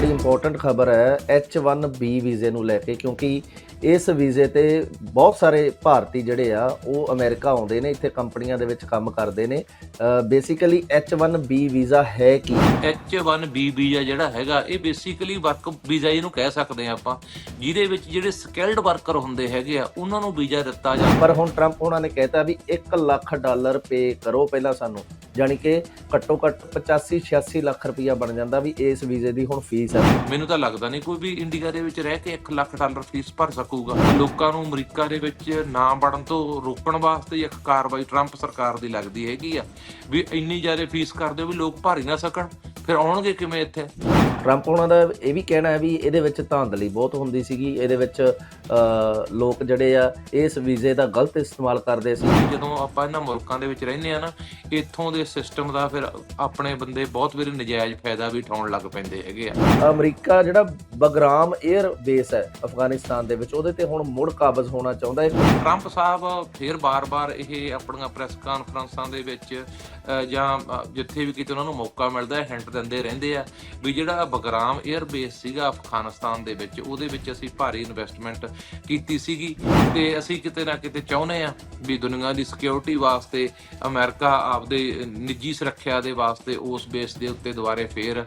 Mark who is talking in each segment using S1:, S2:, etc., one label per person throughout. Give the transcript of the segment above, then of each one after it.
S1: ਬੜੀ ਇੰਪੋਰਟੈਂਟ ਖਬਰ ਹੈ H1B ਵੀਜ਼ੇ ਨੂੰ ਲੈ ਕੇ ਕਿਉਂਕਿ ਇਸ ਵੀਜ਼ੇ ਤੇ ਬਹੁਤ ਸਾਰੇ ਭਾਰਤੀ ਜਿਹੜੇ ਆ ਉਹ ਅਮਰੀਕਾ ਆਉਂਦੇ ਨੇ ਇੱਥੇ ਕੰਪਨੀਆਂ ਦੇ ਵਿੱਚ ਕੰਮ ਕਰਦੇ ਨੇ। ਬੇਸਿਕਲੀ H1B ਵੀਜ਼ਾ ਹੈ ਕੀ?
S2: H1B ਵੀਜ਼ਾ ਜਿਹੜਾ ਹੈਗਾ ਇਹ ਬੇਸਿਕਲੀ ਵਰਕ ਵੀਜ਼ਾ ਇਹਨੂੰ ਕਹਿ ਸਕਦੇ ਆ ਆਪਾਂ ਜਿਹਦੇ ਵਿੱਚ ਜਿਹੜੇ ਸਕਿਲਡ ਵਰਕਰ ਹੁੰਦੇ ਹੈਗੇ ਆ ਉਹਨਾਂ ਨੂੰ ਵੀਜ਼ਾ ਦਿੱਤਾ ਜਾਂਦਾ।
S1: ਪਰ ਹੁਣ ਟਰੰਪ ਉਹਨਾਂ ਨੇ ਕਹਿਤਾ ਵੀ 1 ਲੱਖ ਡਾਲਰ ਪੇ ਕਰੋ ਪਹਿਲਾਂ ਸਾਨੂੰ ਜਾਣੀ ਕਿ ਘੱਟੋ ਘੱਟ 85 86 ਲੱਖ ਰੁਪਈਆ ਬਣ ਜਾਂਦਾ ਵੀ ਇਸ ਵੀਜ਼ੇ ਦੀ ਹੁਣ ਫੀਸ ਹੈ
S2: ਮੈਨੂੰ ਤਾਂ ਲੱਗਦਾ ਨਹੀਂ ਕੋਈ ਵੀ ਇੰਡੀਆ ਦੇ ਵਿੱਚ ਰਹਿ ਕੇ 1 ਲੱਖ ਡਾਲਰ ਫੀਸ ਭਰ ਸਕੂਗਾ। ਲੋਕਾਂ ਨੂੰ ਅਮਰੀਕਾ ਦੇ ਵਿੱਚ ਨਾ ਵੜਨ ਤੋਂ ਰੋਕਣ ਵਾਸਤੇ ਇੱਕ ਕਾਰਵਾਈ ਟਰੰਪ ਸਰਕਾਰ ਦੀ ਲੱਗਦੀ ਹੈਗੀ ਆ। ਵੀ ਇੰਨੀ ਜ਼ਿਆਦਾ ਫੀਸ ਕਰਦੇ ਵੀ ਲੋਕ ਭਰ ਹੀ ਨਾ ਸਕਣ। ਫਿਰ ਆਉਣਗੇ ਕਿਵੇਂ ਇੱਥੇ?
S1: ਟਰੰਪ ਉਹਨਾਂ ਦਾ ਇਹ ਵੀ ਕਹਿਣਾ ਹੈ ਵੀ ਇਹਦੇ ਵਿੱਚ ਧਾਂਦਲੀ ਬਹੁਤ ਹੁੰਦੀ ਸੀਗੀ। ਇਹਦੇ ਵਿੱਚ ਲੋਕ ਜਿਹੜੇ ਆ ਇਸ ਵੀਜ਼ੇ ਦਾ ਗਲਤ ਇਸਤੇਮਾਲ ਕਰਦੇ ਸੀ।
S2: ਜਦੋਂ ਆਪਾਂ ਇਹਨਾਂ ਮੁਲਕਾਂ ਦੇ ਵਿੱਚ ਰਹਿੰਦੇ ਆ ਨਾ ਇੱਥੋਂ ਦੇ ਸਿਸਟਮ ਦਾ ਫਿਰ ਆਪਣੇ ਬੰਦੇ ਬਹੁਤ ਵਾਰੀ ਨਜਾਇਜ਼ ਫਾਇਦਾ ਵੀ ਉਠਾਉਣ ਲੱਗ ਪੈਂਦੇ ਹੈਗੇ ਆ।
S1: ਅਮਰੀਕਾ ਜਿਹੜਾ ਬਗਰਾਮ 에ਅਰ ਬੇਸ ਹੈ ਅਫਗਾਨਿਸਤਾਨ ਦੇ ਵਿੱਚ, ਉਹਦੇ ਤੇ ਹੁਣ ਮੁੜ ਕਾਬਜ਼ ਹੋਣਾ ਚਾਹੁੰਦਾ ਹੈ।
S2: ਟਰੰਪ ਸਾਹਿਬ ਫਿਰ ਬਾਰ-ਬਾਰ ਇਹ ਆਪਣੀਆਂ ਪ੍ਰੈਸ ਕਾਨਫਰੰਸਾਂ ਦੇ ਵਿੱਚ ਜਾਂ ਜਿੱਥੇ ਵੀ ਕਿਤੇ ਉਹਨਾਂ ਨੂੰ ਮੌਕਾ ਮਿਲਦਾ ਹੈ ਹਿੰਟ ਦਿੰਦੇ ਰਹਿੰਦੇ ਆ ਵੀ ਜਿਹੜਾ ਬਗਰਾਮ 에ਅਰ ਬੇਸ ਸੀਗਾ ਅਫਗਾਨਿਸਤਾਨ ਦੇ ਵਿੱਚ, ਉਹਦੇ ਵਿੱਚ ਅਸੀਂ ਭਾਰੀ ਇਨਵੈਸਟਮੈਂਟ ਕੀਤੀ ਸੀਗੀ ਤੇ ਅਸੀਂ ਕਿਤੇ ਨਾ ਕਿਤੇ ਚਾਹੁੰਦੇ ਆ ਵੀ ਦੁਨੀਆ ਦੀ ਸਿਕਿਉਰਿਟੀ ਵਾਸਤੇ ਅਮਰੀਕਾ ਆਪਦੇ ਨਿੱਜੀ ਸੁਰੱਖਿਆ ਦੇ ਵਾਸਤੇ ਉਸ ਬੇਸ ਦੇ ਉੱਤੇ ਦੁਬਾਰੇ ਫੇਰ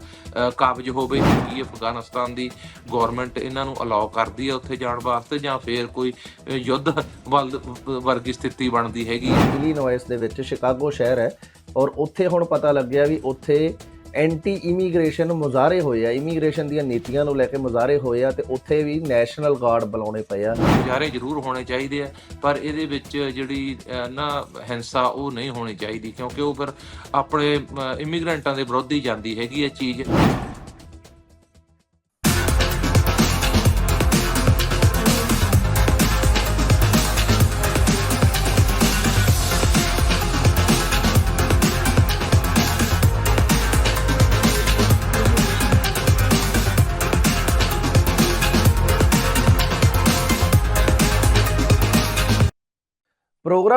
S2: ਕਾਬਜ ਹੋਵੇ ਕਿ ਅਫਗਾਨਿਸਤਾਨ ਦੀ ਗਵਰਨਮੈਂਟ ਇਹਨਾਂ ਨੂੰ ਅਲਾਉ ਕਰਦੀ ਹੈ ਉੱਥੇ ਜਾਣ ਵਾਸਤੇ ਜਾਂ ਫੇਰ ਕੋਈ ਯੁੱਧ ਵੱਲ ਵਰਗੀ ਸਥਿਤੀ ਬਣਦੀ ਹੈਗੀ ਹੈ
S1: ਇਲੀਨੋਇਸ ਦੇ ਵਿੱਚ ਸ਼ਿਕਾਗੋ ਸ਼ਹਿਰ ਹੈ ਔਰ ਉੱਥੇ ਹੁਣ ਪਤਾ ਲੱਗਿਆ ਵੀ ਉੱਥੇ ਐਂਟੀ ਇਮੀਗ੍ਰੇਸ਼ਨ ਮੁਜ਼ਾਹਰੇ ਹੋਏ ਆ। ਇਮੀਗ੍ਰੇਸ਼ਨ ਦੀਆਂ ਨੀਤੀਆਂ ਨੂੰ ਲੈ ਕੇ ਮੁਜ਼ਾਹਰੇ ਹੋਏ ਆ ਤੇ ਉੱਥੇ ਵੀ ਨੈਸ਼ਨਲ ਗਾਰਡ ਬੁਲਾਉਣੇ ਪਏ ਆ।
S2: ਮੁਜ਼ਾਹਰੇ ਜ਼ਰੂਰ ਹੋਣੇ ਚਾਹੀਦੇ ਆ, ਪਰ ਇਹਦੇ ਵਿੱਚ ਜਿਹੜੀ ਨਾ ਹਿੰਸਾ ਉਹ ਨਹੀਂ ਹੋਣੀ ਚਾਹੀਦੀ, ਕਿਉਂਕਿ ਉਹ ਫਿਰ ਆਪਣੇ ਇਮੀਗ੍ਰੈਂਟਾਂ ਦੇ ਵਿਰੁੱਧ ਹੀ ਜਾਂਦੀ ਹੈਗੀ ਇਹ ਚੀਜ਼।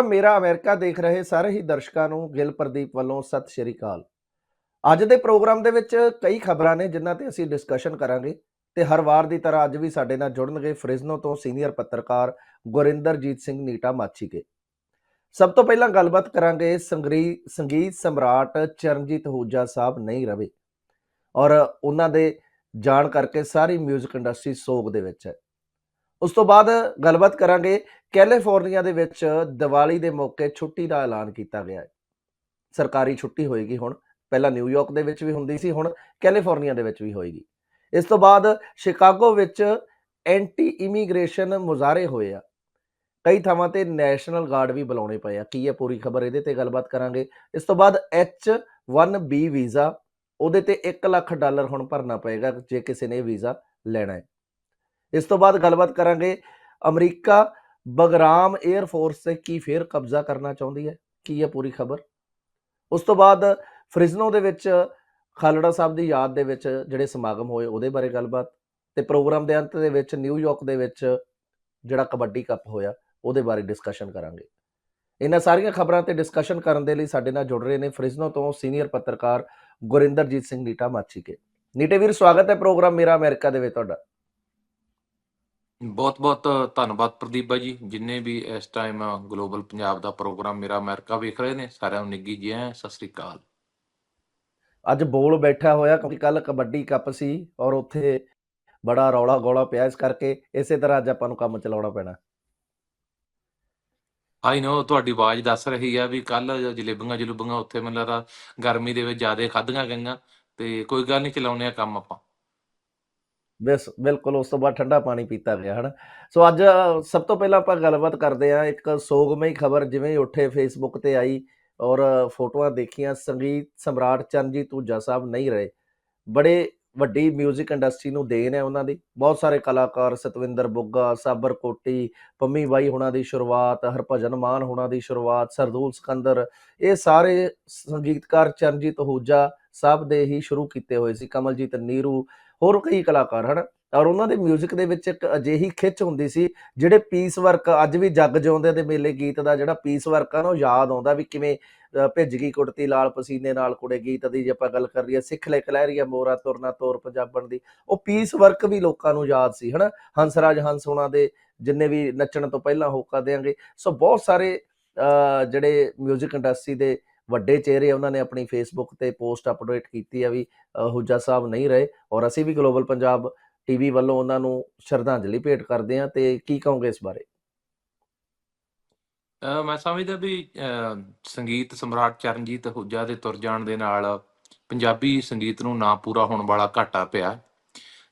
S1: ਮੇਰਾ ਅਮਰੀਕਾ ਦੇਖ ਰਹੇ ਸਾਰੇ ਹੀ ਦਰਸ਼ਕਾਂ ਨੂੰ ਗਿਲ ਪ੍ਰਦੀਪ ਵੱਲੋਂ ਸਤਿ ਸ਼੍ਰੀ ਅਕਾਲ। ਅੱਜ ਦੇ ਪ੍ਰੋਗਰਾਮ ਦੇ ਵਿੱਚ ਕਈ ਖਬਰਾਂ ਨੇ ਜਿਨ੍ਹਾਂ ਤੇ ਅਸੀਂ ਡਿਸਕਸ਼ਨ ਕਰਾਂਗੇ ਤੇ ਹਰ ਵਾਰ ਦੀ ਤਰ੍ਹਾਂ ਅੱਜ ਵੀ ਸਾਡੇ ਨਾਲ ਜੁੜਨਗੇ ਫ੍ਰਿਜ਼ਨੋ ਤੋਂ ਸੀਨੀਅਰ ਪੱਤਰਕਾਰ ਗੁਰਿੰਦਰਜੀਤ ਸਿੰਘ ਨੀਟਾ ਮਾਛੀਕੇ ਸਭ ਤੋਂ ਪਹਿਲਾਂ ਗੱਲਬਾਤ ਕਰਾਂਗੇ ਸੰਗਰੀ, ਸੰਗੀਤ ਸਮਰਾਟ ਚਰਨਜੀਤ ਹੂਜਾ ਸਾਹਿਬ ਨਹੀਂ ਰਵੇ ਔਰ ਉਹਨਾਂ ਦੇ ਜਾਣ ਕਰਕੇ ਸਾਰੀ 뮤직 ਇੰਡਸਟਰੀ ਸੋਗ ਦੇ ਵਿੱਚ ਹੈ। ਉਸ ਤੋਂ ਬਾਅਦ ਗੱਲਬਾਤ ਕਰਾਂਗੇ ਕੈਲੀਫੋਰਨੀਆ ਦੇ ਵਿੱਚ ਦੀਵਾਲੀ ਦੇ ਮੌਕੇ ਛੁੱਟੀ ਦਾ ਐਲਾਨ ਕੀਤਾ ਗਿਆ ਹੈ। ਸਰਕਾਰੀ ਛੁੱਟੀ ਹੋਏਗੀ ਹੁਣ, ਪਹਿਲਾਂ ਨਿਊਯਾਰਕ ਦੇ ਵਿੱਚ ਵੀ ਹੁੰਦੀ ਸੀ, ਹੁਣ ਕੈਲੀਫੋਰਨੀਆ ਦੇ ਵਿੱਚ ਵੀ ਹੋਏਗੀ। ਇਸ ਤੋਂ ਬਾਅਦ ਸ਼ਿਕਾਗੋ ਵਿੱਚ ਐਂਟੀ ਇਮੀਗ੍ਰੇਸ਼ਨ ਮੁਜ਼ਾਹਰੇ ਹੋਏ ਆ। ਕਈ ਥਾਵਾਂ ਤੇ ਨੈਸ਼ਨਲ ਗਾਰਡ ਵੀ ਬੁਲਾਉਣੇ ਪਏ ਆ। ਕੀ ਹੈ ਪੂਰੀ ਖਬਰ ਇਹਦੇ ਤੇ ਗੱਲਬਾਤ ਕਰਾਂਗੇ। ਇਸ ਤੋਂ ਬਾਅਦ H1B ਵੀਜ਼ਾ, ਉਹਦੇ ਤੇ 1 ਲੱਖ ਡਾਲਰ ਹੁਣ ਭਰਨਾ ਪਏਗਾ ਜੇ ਕਿਸੇ ਨੇ ਵੀਜ਼ਾ ਲੈਣਾ ਹੈ। ਇਸ ਤੋਂ ਬਾਅਦ ਗੱਲਬਾਤ ਕਰਾਂਗੇ ਅਮਰੀਕਾ ਬਗਰਾਮ 에ਅਰ ਫੋਰਸ ਤੇ ਕੀ ਫੇਰ ਕਬਜ਼ਾ ਕਰਨਾ ਚਾਹੁੰਦੀ ਹੈ, ਕੀ ਹੈ ਪੂਰੀ ਖਬਰ? ਉਸ ਤੋਂ ਬਾਅਦ ਫ੍ਰਿਜ਼ਨੋ ਦੇ ਵਿੱਚ ਖਾਲੜਾ ਸਾਹਿਬ ਦੀ ਯਾਦ ਦੇ ਵਿੱਚ ਜਿਹੜੇ ਸਮਾਗਮ ਹੋਏ ਉਹਦੇ ਬਾਰੇ ਗੱਲਬਾਤ ਤੇ ਪ੍ਰੋਗਰਾਮ ਦੇ ਅੰਤ ਦੇ ਵਿੱਚ ਨਿਊਯਾਰਕ ਦੇ ਵਿੱਚ ਜਿਹੜਾ ਕਬੱਡੀ ਕੱਪ ਹੋਇਆ ਉਹਦੇ ਬਾਰੇ ਡਿਸਕਸ਼ਨ ਕਰਾਂਗੇ। ਇਹਨਾਂ ਸਾਰੀਆਂ ਖਬਰਾਂ ਤੇ ਡਿਸਕਸ਼ਨ ਕਰਨ ਦੇ ਲਈ ਸਾਡੇ ਨਾਲ ਜੁੜ ਰਹੇ ਨੇ ਫ੍ਰਿਜ਼ਨੋ ਤੋਂ ਸੀਨੀਅਰ ਪੱਤਰਕਾਰ ਗੁਰਿੰਦਰਜੀਤ ਸਿੰਘ ਨੀਟਾ ਮਾਛੀਕੇ ਨੀਟੇ ਵੀਰ, ਸਵਾਗਤ ਹੈ ਪ੍ਰੋਗਰਾਮ ਮੇਰਾ ਅਮਰੀਕਾ ਦੇ ਵਿੱਚ ਤੁਹਾਡਾ।
S2: ਬਹੁਤ-ਬਹੁਤ ਧੰਨਵਾਦ ਪ੍ਰਦੀਪ ਬਾਈ ਜੀ ਜਿੰਨੇ ਵੀ ਇਸ ਟਾਈਮ ਗਲੋਬਲ ਪੰਜਾਬ ਦਾ ਪ੍ਰੋਗਰਾਮ ਮੇਰਾ ਅਮਰੀਕਾ ਵੇਖ ਰਹੇ ਨੇ ਸਾਰਿਆਂ ਨੂੰ ਨਿੱਗੀ ਜੀ ਆਇਆਂ, ਸਤਿ ਸ੍ਰੀ ਅਕਾਲ।
S1: ਅੱਜ ਬੋਲ ਬੈਠਾ ਹੋਇਆ ਕਿਉਂਕਿ ਕੱਲ ਕਬੱਡੀ ਕੱਪ ਸੀ ਔਰ ਉੱਥੇ ਬੜਾ ਰੌਲਾ ਗੋਲਾ ਪਿਆ ਇਸ ਕਰਕੇ ਇਸੇ ਤਰ੍ਹਾਂ ਅੱਜ ਆਪਾਂ ਨੂੰ ਕੰਮ ਚਲਾਉਣਾ ਪੈਣਾ।
S2: ਆਈ ਨੋ ਤੁਹਾਡੀ ਆਵਾਜ਼ ਦੱਸ ਰਹੀ ਆ ਵੀ ਕੱਲ ਜਲੇਬੀਆਂ ਜਲੂਬੀਆਂ ਉੱਥੇ ਮੈਨੂੰ ਲੱਗਦਾ ਗਰਮੀ ਦੇ ਵਿੱਚ ਜ਼ਿਆਦਾ ਖਾਧੀਆਂ ਗਈਆਂ ਤੇ ਕੋਈ ਗੱਲ ਨਹੀਂ ਚਲਾਉਨੇ ਆ ਕੰਮ ਆਪਾਂ।
S1: ਬਸ, ਬਿਲਕੁਲ ਉਸ ਤੋਂ ਬਾਅਦ ਠੰਡਾ ਪਾਣੀ ਪੀਤਾ ਗਿਆ, ਹਨਾ। ਸੋ ਅੱਜ ਸਭ ਤੋਂ ਪਹਿਲਾਂ ਆਪਾਂ ਗੱਲਬਾਤ ਕਰਦੇ ਹਾਂ ਇੱਕ ਸੋਗਮਈ ਖਬਰ, ਜਿਵੇਂ ਹੀ ਉੱਠੇ ਫੇਸਬੁੱਕ ਤੇ ਆਈ ਔਰ ਫੋਟੋਆਂ ਦੇਖੀਆਂ, ਸੰਗੀਤ ਸਮਰਾਟ ਚਰਨਜੀਤ ਊਜਾ ਸਾਹਿਬ ਨਹੀਂ ਰਹੇ। ਬੜੇ ਵੱਡੀ 뮤직 ਇੰਡਸਟਰੀ ਨੂੰ ਦੇਣ ਹੈ ਉਹਨਾਂ ਦੀ। ਬਹੁਤ ਸਾਰੇ ਕਲਾਕਾਰ ਸਤਵਿੰਦਰ ਬੁੱਗਾ, ਸਾਬਰ ਕੋਟੀ, ਪੰਮੀ ਬਾਈ ਹੁਣਾਂ ਦੀ ਸ਼ੁਰੂਆਤ, ਹਰਭਜਨ ਮਾਨ ਹੁਣਾਂ ਦੀ ਸ਼ੁਰੂਆਤ, ਸਰਦੂਲ ਸਿਕੰਦਰ, ਇਹ ਸਾਰੇ ਸੰਗੀਤਕਾਰ ਚਰਨਜੀਤ ਹੂਜਾ ਸਾਹਿਬ ਦੇ ਹੀ ਸ਼ੁਰੂ ਕੀਤੇ ਹੋਏ ਸੀ। ਕਮਲਜੀਤ ਨੀਰੂ ਹੋਰ ਕਈ ਕਲਾਕਾਰ ਹਨ ਔਰ ਉਹਨਾਂ ਦੇ 뮤직 ਦੇ ਵਿੱਚ ਇੱਕ ਅਜਿਹੀ ਖਿੱਚ ਹੁੰਦੀ ਸੀ ਜਿਹੜੇ ਪੀਸ ਵਰਕ ਅੱਜ ਵੀ ਜੱਗ ਜਿਉਂਦੇ ਦੇ ਮੇਲੇ ਗੀਤ ਦਾ ਜਿਹੜਾ ਪੀਸ ਵਰਕ ਆ ਨਾ ਉਹ ਯਾਦ ਆਉਂਦਾ ਵੀ ਕਿਵੇਂ ਅ, ਭਿੱਜ ਗਈ ਕੁੜਤੀ ਲਾਲ ਪਸੀਨੇ ਨਾਲ ਕੁੜੇ ਗੀਤ ਦੀ ਜੇ ਆਪਾਂ ਗੱਲ ਕਰ ਲਈਏ ਸਿੱਖ ਲੈ ਕਲਹਿਰੀਆ ਮੋਰਾ ਤੁਰਨਾ ਤੋਰ ਪੰਜਾਬਣ ਦੀ ਉਹ ਪੀਸ ਵਰਕ ਵੀ ਲੋਕਾਂ ਨੂੰ ਯਾਦ ਸੀ ਹਨਾ ਹੰਸਰਾਜ ਹੰਸ ਹੋਣਾ ਦੇ ਜਿੰਨੇ ਵੀ ਨੱਚਣ ਤੋਂ ਪਹਿਲਾਂ ਹੋਕਾ ਦੇਾਂਗੇ ਸੋ ਬਹੁਤ ਸਾਰੇ ਅ, ਜਿਹੜੇ 뮤직 ਇੰਡਸਟਰੀ ਦੇ ਵੱਡੇ ਚਿਹਰੇ ਉਹਨਾਂ ਨੇ ਆਪਣੀ ਫੇਸਬੁੱਕ ਤੇ ਪੋਸਟ ਅਪਡੇਟ ਕੀਤੀ ਆ ਵੀ ਹੁਜਾ ਸਾਹਿਬ ਨਹੀਂ ਰਹੇ ਔਰ ਅਸੀਂ ਵੀ ਗਲੋਬਲ ਪੰਜਾਬ ਟੀਵੀ ਵੱਲੋਂ ਉਹਨਾਂ ਨੂੰ ਸ਼ਰਧਾਂਜਲੀ ਭੇਟ ਕਰਦੇ ਹਾਂ ਤੇ ਕੀ ਕਹੋਗੇ ਇਸ ਬਾਰੇ?
S2: ਅ, ਮੈਂ ਸਮਝਦਾ ਵੀ ਅ, ਸੰਗੀਤ ਸਮਰਾਟ ਚਰਨਜੀਤ ਹੁਜਾ ਦੇ ਤੁਰ ਜਾਣ ਦੇ ਨਾਲ ਪੰਜਾਬੀ ਸੰਗੀਤ ਨੂੰ ਨਾ ਪੂਰਾ ਹੋਣ ਵਾਲਾ ਘਾਟਾ ਪਿਆ।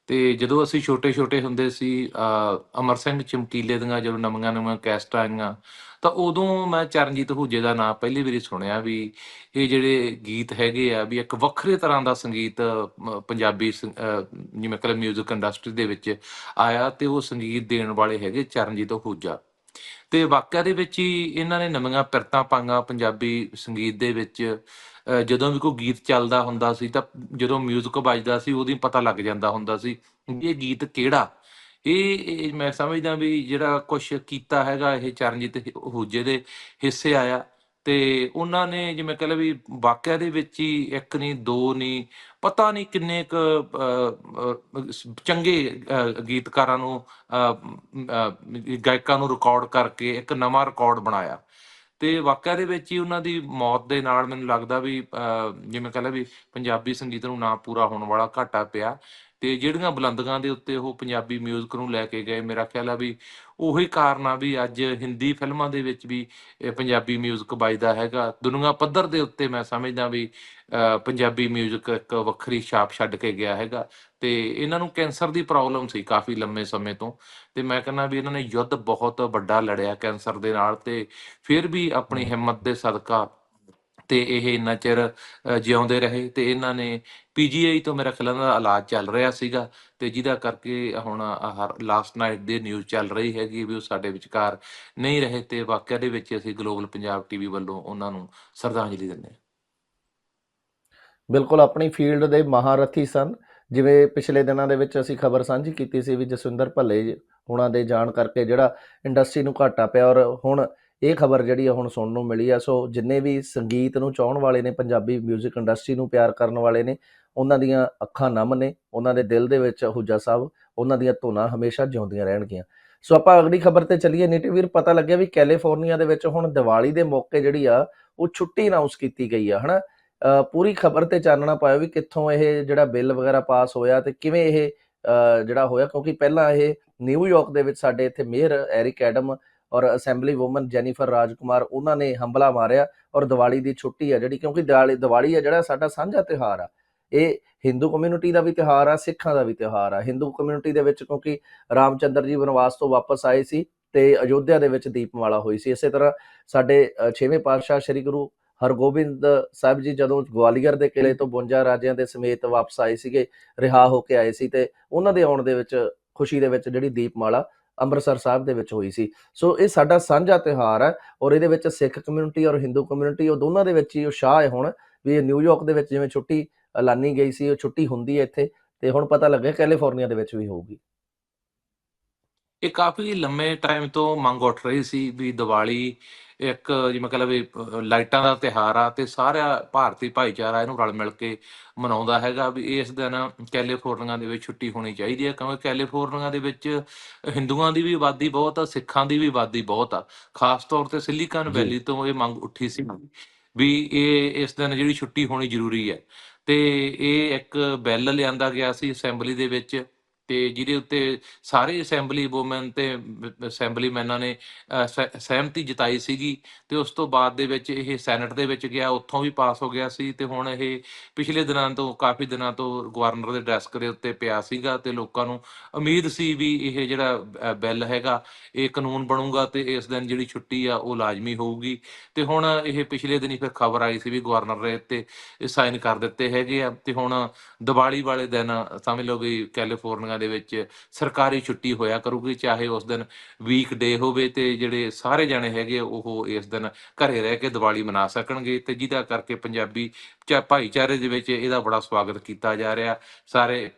S2: ਤੇ ਜਦੋਂ ਅਸੀਂ ਛੋਟੇ-ਛੋਟੇ ਹੁੰਦੇ ਸੀ ਅਮਰ ਸਿੰਘ ਚਮਕੀਲੇ ਦੀਆਂ ਜਦੋਂ ਨਵੀਆਂ-ਨਵੀਆਂ ਕੈਸਟਾਂ ਆਈਆਂ ਤਾਂ ਉਦੋਂ ਮੈਂ ਚਰਨਜੀਤ ਹੁਜੇ ਦਾ ਨਾਮ ਪਹਿਲੀ ਵਾਰੀ ਸੁਣਿਆ ਵੀ ਇਹ ਜਿਹੜੇ ਗੀਤ ਹੈਗੇ ਆ ਵੀ ਇੱਕ ਵੱਖਰੇ ਤਰ੍ਹਾਂ ਦਾ ਸੰਗੀਤ ਪੰਜਾਬੀ ਸੰ- ਅ, ਜਿਵੇਂ ਕਲ 뮤직 ਇੰਡਸਟਰੀ ਦੇ ਵਿੱਚ ਆਇਆ ਤੇ ਉਹ ਸੰਗੀਤ ਦੇਣ ਵਾਲੇ ਹੈਗੇ ਚਰਨਜੀਤ ਹੁਜਾ। ਤੇ ਵਾਕਿਆ ਦੇ ਵਿੱਚ ਹੀ ਇਹਨਾਂ ਨੇ ਨਵੀਆਂ ਪਿਰਤਾਂ ਪਾਈਆਂ ਪੰਜਾਬੀ ਸੰਗੀਤ ਦੇ ਵਿੱਚ। ਜਦੋਂ ਵੀ ਕੋਈ ਗੀਤ ਚੱਲਦਾ ਹੁੰਦਾ ਸੀ ਤਾਂ ਜਦੋਂ 뮤직 ਵੱਜਦਾ ਸੀ ਉਹਦੀ ਪਤਾ ਲੱਗ ਜਾਂਦਾ ਹੁੰਦਾ ਸੀ ਇਹ ਗੀਤ ਕਿਹੜਾ। ਇਹ ਮੈਂ ਸਮਝਦਾ ਵੀ ਜਿਹੜਾ ਕੁਝ ਕੀਤਾ ਹੈਗਾ, ਇਹ ਚਰਨਜੀਤ ਹੂਜੇ ਦੇ ਹਿੱਸੇ ਆਇਆ। ਤੇ ਉਹਨਾਂ ਨੇ ਜਿਵੇਂ ਕਹ ਲਓ ਵੀ ਵਾਕਿਆ ਦੇ ਵਿੱਚ ਹੀ ਇੱਕ ਨਹੀਂ ਦੋ ਨਹੀਂ ਪਤਾ ਨਹੀਂ ਕਿੰਨੇ ਕੁ ਚੰਗੇ ਗੀਤਕਾਰਾਂ ਨੂੰ ਅਹ, ਅਹ, ਗਾਇਕਾਂ ਨੂੰ ਰਿਕਾਰਡ ਕਰਕੇ ਇੱਕ ਨਵਾਂ ਰਿਕਾਰਡ ਬਣਾਇਆ। ਤੇ ਵਾਕਿਆ ਦੇ ਵਿੱਚ ਹੀ ਉਹਨਾਂ ਦੀ ਮੌਤ ਦੇ ਨਾਲ ਮੈਨੂੰ ਲੱਗਦਾ ਵੀ ਅਹ, ਜਿਵੇਂ ਕਹ ਲਾ ਵੀ ਪੰਜਾਬੀ ਸੰਗੀਤ ਨੂੰ ਨਾ ਪੂਰਾ ਹੋਣ ਵਾਲਾ ਘਾਟਾ ਪਿਆ। ਤੇ ਜਿਹੜੀਆਂ ਬੁਲੰਦੀਆਂ ਦੇ ਉੱਤੇ ਉਹ ਪੰਜਾਬੀ 뮤직 ਨੂੰ ਲੈ ਕੇ ਗਏ ਮੇਰਾ ਖਿਆਲ ਆ ਵੀ ਉਹੀ ਕਾਰਨ ਆ ਵੀ ਅੱਜ ਹਿੰਦੀ ਫਿਲਮਾਂ ਦੇ ਵਿੱਚ ਵੀ ਇਹ ਪੰਜਾਬੀ 뮤직 ਵੱਜਦਾ ਹੈਗਾ ਦੁਨੀਆ ਪੱਧਰ ਦੇ ਉੱਤੇ ਮੈਂ ਸਮਝਦਾ ਵੀ ਅਹ, ਪੰਜਾਬੀ 뮤직 ਇੱਕ ਵੱਖਰੀ ਛਾਪ ਛੱਡ ਕੇ ਗਿਆ ਹੈਗਾ ਤੇ ਇਹਨਾਂ ਨੂੰ ਕੈਂਸਰ ਦੀ ਪ੍ਰੋਬਲਮ ਸੀ ਕਾਫੀ ਲੰਮੇ ਸਮੇਂ ਤੋਂ ਤੇ ਮੈਂ ਕਹਿੰਦਾ ਵੀ ਇਹਨਾਂ ਨੇ ਯੁੱਧ ਬਹੁਤ ਵੱਡਾ ਲੜਿਆ ਕੈਂਸਰ ਦੇ ਨਾਲ ਤੇ ਫਿਰ ਵੀ ਆਪਣੀ ਹਿੰਮਤ ਦੇ ਸਦਕਾ ਤੇ ਇਹ ਇੰਨਾ ਚਿਰ ਜਿਉਂਦੇ ਰਹੇ ਤੇ ਇਹਨਾਂ ਨੇ ਪੀਜੀਆਈ ਤੋਂ ਮੇਰਾ ਖਿਆਲ ਨਾਲ ਇਲਾਜ ਚੱਲ ਰਿਹਾ ਸੀਗਾ ਤੇ ਜਿਹਦਾ ਕਰਕੇ ਹੁਣ ਲਾਸਟ ਨਾਈਟ ਦੀ ਨਿਊਜ਼ ਚੱਲ ਰਹੀ ਹੈਗੀ ਵੀ ਉਹ ਸਾਡੇ ਵਿਚਕਾਰ ਨਹੀਂ ਰਹੇ ਤੇ ਵਾਕਿਆ ਦੇ ਵਿੱਚ ਅਸੀਂ ਗਲੋਬਲ ਪੰਜਾਬ ਟੀਵੀ ਵੱਲੋਂ ਉਹਨਾਂ ਨੂੰ ਸ਼ਰਧਾਂਜਲੀ ਦਿੰਦੇ ਹਾਂ।
S1: ਬਿਲਕੁਲ, ਆਪਣੀ ਫੀਲਡ ਦੇ ਮਹਾਰਥੀ ਸਨ। ਜਿਵੇਂ ਪਿਛਲੇ ਦਿਨਾਂ ਦੇ ਵਿੱਚ ਅਸੀਂ ਖਬਰ ਸਾਂਝੀ ਕੀਤੀ ਸੀ ਵੀ ਜਸਵਿੰਦਰ ਭੱਲੇ ਹੁਣਾਂ ਦੇ ਜਾਣ ਕਰਕੇ ਜਿਹੜਾ ਇੰਡਸਟਰੀ ਨੂੰ ਘਾਟਾ ਪਿਆ ਔਰ ਹੁਣ ਇਹ ਖਬਰ ਜਿਹੜੀ ਆ ਹੁਣ ਸੁਣਨ ਨੂੰ ਮਿਲੀ ਆ ਸੋ ਜਿੰਨੇ ਵੀ ਸੰਗੀਤ ਨੂੰ ਚਾਹਣ ਵਾਲੇ ਨੇ ਪੰਜਾਬੀ 뮤직 ਇੰਡਸਟਰੀ ਨੂੰ ਪਿਆਰ ਕਰਨ ਵਾਲੇ ਨੇ ਉਹਨਾਂ ਦੀਆਂ ਅੱਖਾਂ ਨਮ ਨੇ ਉਹਨਾਂ ਦੇ ਦਿਲ ਦੇ ਵਿੱਚ ਹੁਜਾ ਸਾਹਿਬ ਉਹਨਾਂ ਦੀਆਂ ਧੁਨਾਂ ਹਮੇਸ਼ਾ ਜਿਉਂਦੀਆਂ ਰਹਿਣਗੀਆਂ। ਸੋ ਆਪਾਂ ਅਗਲੀ ਖਬਰ ਤੇ ਚੱਲੀਏ। ਨੀਟੇ ਵੀਰ ਪਤਾ ਲੱਗਿਆ ਵੀ ਕੈਲੀਫੋਰਨੀਆ ਦੇ ਵਿੱਚ ਹੁਣ ਦੀਵਾਲੀ ਦੇ ਮੌਕੇ ਜਿਹੜੀ ਆ ਉਹ ਛੁੱਟੀ ਅਨਾਉਂਸ ਕੀਤੀ ਗਈ ਆ ਹਨਾ? ਅ, ਪੂਰੀ ਖਬਰ ਤੇ ਚਾਨਣਾ ਪਾਇਆ ਵੀ ਕਿੱਥੋਂ ਇਹ ਜਿਹੜਾ ਬਿੱਲ ਵਗੈਰਾ ਪਾਸ ਹੋਇਆ ਤੇ ਕਿਵੇਂ ਇਹ ਜਿਹੜਾ ਹੋਇਆ ਕਿਉਂਕਿ ਪਹਿਲਾਂ ਇਹ ਨਿਊਯਾਰਕ ਦੇ ਵਿੱਚ ਸਾਡੇ ਇੱਥੇ ਮੇਅਰ ਐਰਿਕ ਐਡਮ ਔਰ ਅਸੈਂਬਲੀ ਵੂਮਨ ਜੈਨੀਫਰ ਰਾਜਕੁਮਾਰ ਉਹਨਾਂ ਨੇ ਹੰਬਲਾ ਮਾਰਿਆ ਔਰ ਦੀਵਾਲੀ ਦੀ ਛੁੱਟੀ ਆ ਜਿਹੜੀ ਕਿਉਂਕਿ ਦੀਵਾਲੀ ਦੀਵਾਲੀ ਆ ਜਿਹੜਾ ਸਾਡਾ ਸਾਂਝਾ ਤਿਉਹਾਰ ਆ। ਇਹ ਹਿੰਦੂ ਕਮਿਊਨਿਟੀ ਦਾ ਵੀ ਤਿਉਹਾਰ ਆ ਸਿੱਖਾਂ ਦਾ ਵੀ ਤਿਉਹਾਰ ਆ। ਹਿੰਦੂ ਕਮਿਊਨਿਟੀ ਦੇ ਵਿੱਚ ਕਿਉਂਕਿ ਰਾਮਚੰਦਰ ਜੀ ਵਨਵਾਸ ਤੋਂ ਵਾਪਸ ਆਏ ਸੀ ਤੇ ਅਯੋਧਿਆ ਦੇ ਵਿੱਚ ਦੀਪਮਾਲਾ ਹੋਈ ਸੀ। ਇਸੇ ਤਰ੍ਹਾਂ ਸਾਡੇ ਅ, ਛੇਵੇਂ ਪਾਤਸ਼ਾਹ ਸ੍ਰੀ ਗੁਰੂ ਹਰਗੋਬਿੰਦ ਸਾਹਿਬ ਜੀ ਜਦੋਂ ਗਵਾਲੀਅਰ ਦੇ ਕਿਲੇ ਤੋਂ 52 ਰਾਜਿਆਂ ਦੇ ਸਮੇਤ ਵਾਪਸ ਆਏ ਸੀਗੇ ਰਿਹਾ ਹੋ ਕੇ ਆਏ ਸੀ ਤੇ ਉਹਨਾਂ ਦੇ ਆਉਣ ਦੇ ਵਿੱਚ ਖੁਸ਼ੀ ਦੇ ਵਿੱਚ ਜਿਹੜੀ ਦੀਪਮਾਲਾ ਅੰਮ੍ਰਿਤਸਰ ਸਾਹਿਬ ਦੇ ਵਿੱਚ ਹੋਈ ਸੀ। ਸੋ ਇਹ ਸਾਡਾ ਸਾਂਝਾ ਤਿਉਹਾਰ ਹੈ ਔਰ ਇਹਦੇ ਵਿੱਚ ਸਿੱਖ ਕਮਿਊਨਿਟੀ ਔਰ ਹਿੰਦੂ ਕਮਿਊਨਿਟੀ ਉਹ ਦੋਨਾਂ ਦੇ ਵਿੱਚ ਹੀ ਉਤਸ਼ਾਹ ਹੈ ਹੁਣ, ਵੀ ਇਹ ਨਿਊਯਾਰਕ ਦੇ ਵਿੱਚ ਜਿਵੇਂ ਛੁੱਟੀ ਐਲਾਨੀ ਗਈ ਸੀ, ਉਹ ਛੁੱਟੀ ਹੁੰਦੀ ਹੈ ਇੱਥੇ ਤੇ ਹੁਣ ਪਤਾ ਲੱਗਿਆ ਕੈਲੀਫੋਰਨੀਆ ਦੇ ਵਿੱਚ ਵੀ ਹੋਊਗੀ।
S2: ਇਹ ਕਾਫੀ ਲੰਮੇ ਟਾਈਮ ਤੋਂ ਮੰਗ ਉੱਠ ਰਹੀ ਸੀ ਵੀ ਦੀਵਾਲੀ ਇੱਕ ਲਵੇ ਅਹ, ਲਾਈਟਾਂ ਦਾ ਤਿਉਹਾਰ ਆ ਤੇ ਸਾਰਾ ਭਾਰਤੀ ਭਾਈਚਾਰਾ ਇਹਨੂੰ ਰਲ ਮਿਲ ਕੇ ਮਨਾਉਂਦਾ ਹੈਗਾ ਵੀ ਇਸ ਦਿਨ ਕੈਲੀਫੋਰਨੀਆ ਦੇ ਵਿੱਚ ਛੁੱਟੀ ਹੋਣੀ ਚਾਹੀਦੀ ਹੈ ਕਿਉਂਕਿ ਕੈਲੀਫੋਰਨੀਆ ਦੇ ਵਿੱਚ ਹਿੰਦੂਆਂ ਦੀ ਵੀ ਆਬਾਦੀ ਬਹੁਤ ਆ ਸਿੱਖਾਂ ਦੀ ਵੀ ਆਬਾਦੀ ਬਹੁਤ ਆ ਖਾਸ ਤੌਰ ਤੇ ਸਿਲੀਕਨ
S1: ਜੀ।
S2: ਵੈਲੀ ਤੋਂ ਇਹ ਮੰਗ ਉੱਠੀ ਸੀ ਵੀ ਇਹ ਇਸ ਦਿਨ ਜਿਹੜੀ ਛੁੱਟੀ ਹੋਣੀ ਜ਼ਰੂਰੀ ਹੈ ਤੇ ਇਹ ਇੱਕ ਬਿੱਲ ਲਿਆਂਦਾ ਗਿਆ ਸੀ ਅਸੈਂਬਲੀ ਦੇ ਵਿੱਚ ਤੇ ਜਿਹਦੇ ਉੱਤੇ ਸਾਰੇ ਅਸੈਂਬਲੀ ਵੂਮਨ ਤੇ ਅਸੈਂਬਲੀ ਮੈਨਾਂ ਨੇ ਸਹਿ- ਸਹਿਮਤੀ ਜਤਾਈ ਸੀਗੀ ਤੇ ਉਸ ਤੋਂ ਬਾਅਦ ਦੇ ਵਿੱਚ ਇਹ ਸੈਨੇਟ ਦੇ ਵਿੱਚ ਗਿਆ, ਉੱਥੋਂ ਵੀ ਪਾਸ ਹੋ ਗਿਆ ਸੀ ਤੇ ਹੁਣ ਇਹ ਪਿਛਲੇ ਦਿਨਾਂ ਤੋਂ, ਕਾਫੀ ਦਿਨਾਂ ਤੋਂ ਗਵਰਨਰ ਦੇ ਡੈਸਕ ਦੇ ਉੱਤੇ ਪਿਆ ਸੀਗਾ ਤੇ ਲੋਕਾਂ ਨੂੰ ਉਮੀਦ ਸੀ ਵੀ ਇਹ ਜਿਹੜਾ ਬਿੱਲ ਹੈਗਾ ਇਹ ਕਾਨੂੰਨ ਬਣੂਗਾ ਤੇ ਇਸ ਦਿਨ ਜਿਹੜੀ ਛੁੱਟੀ ਆ ਉਹ ਲਾਜ਼ਮੀ ਹੋਊਗੀ। ਤੇ ਹੁਣ ਇਹ ਪਿਛਲੇ ਦਿਨੀ ਫਿਰ ਖਬਰ ਆਈ ਸੀ ਵੀ ਗਵਰਨਰ ਨੇ ਤੇ ਸਾਈਨ ਕਰ ਦਿੱਤੇ ਹੈਗੇ ਆ ਤੇ ਹੁਣ ਦੀਵਾਲੀ ਵਾਲੇ ਦਿਨ ਸਮਝ ਲਓ ਵੀ ਕੈਲੀਫੋਰਨੀਆ ਕੰਟਰੀਆਂ ਦੇ ਵਿੱਚ ਸਰਕਾਰੀ ਛੁੱਟੀ ਹੋਇਆ ਕਰੂਗੀ ਚਾਹੇ ਉਸ ਦਿਨ ਵੀਕ ਡੇ ਹੋਵੇ ਤੇ ਜਿਹੜੇ ਸਾਰੇ ਜਾਣੇ ਹੈਗੇ ਉਹ ਇਸ ਦਿਨ ਘਰੇ ਰਹਿ ਕੇ ਦੀਵਾਲੀ ਮਨਾ ਸਕਣਗੇ ਤੇ ਜਿਹਦਾ ਕਰਕੇ ਪੰਜਾਬੀ ਭਾਈਚਾਰੇ ਦੇ ਵਿੱਚ ਇਹਦਾ ਬੜਾ ਸਵਾਗਤ ਕੀਤਾ ਜਾ ਰਿਹਾ। ਸਾਰੇ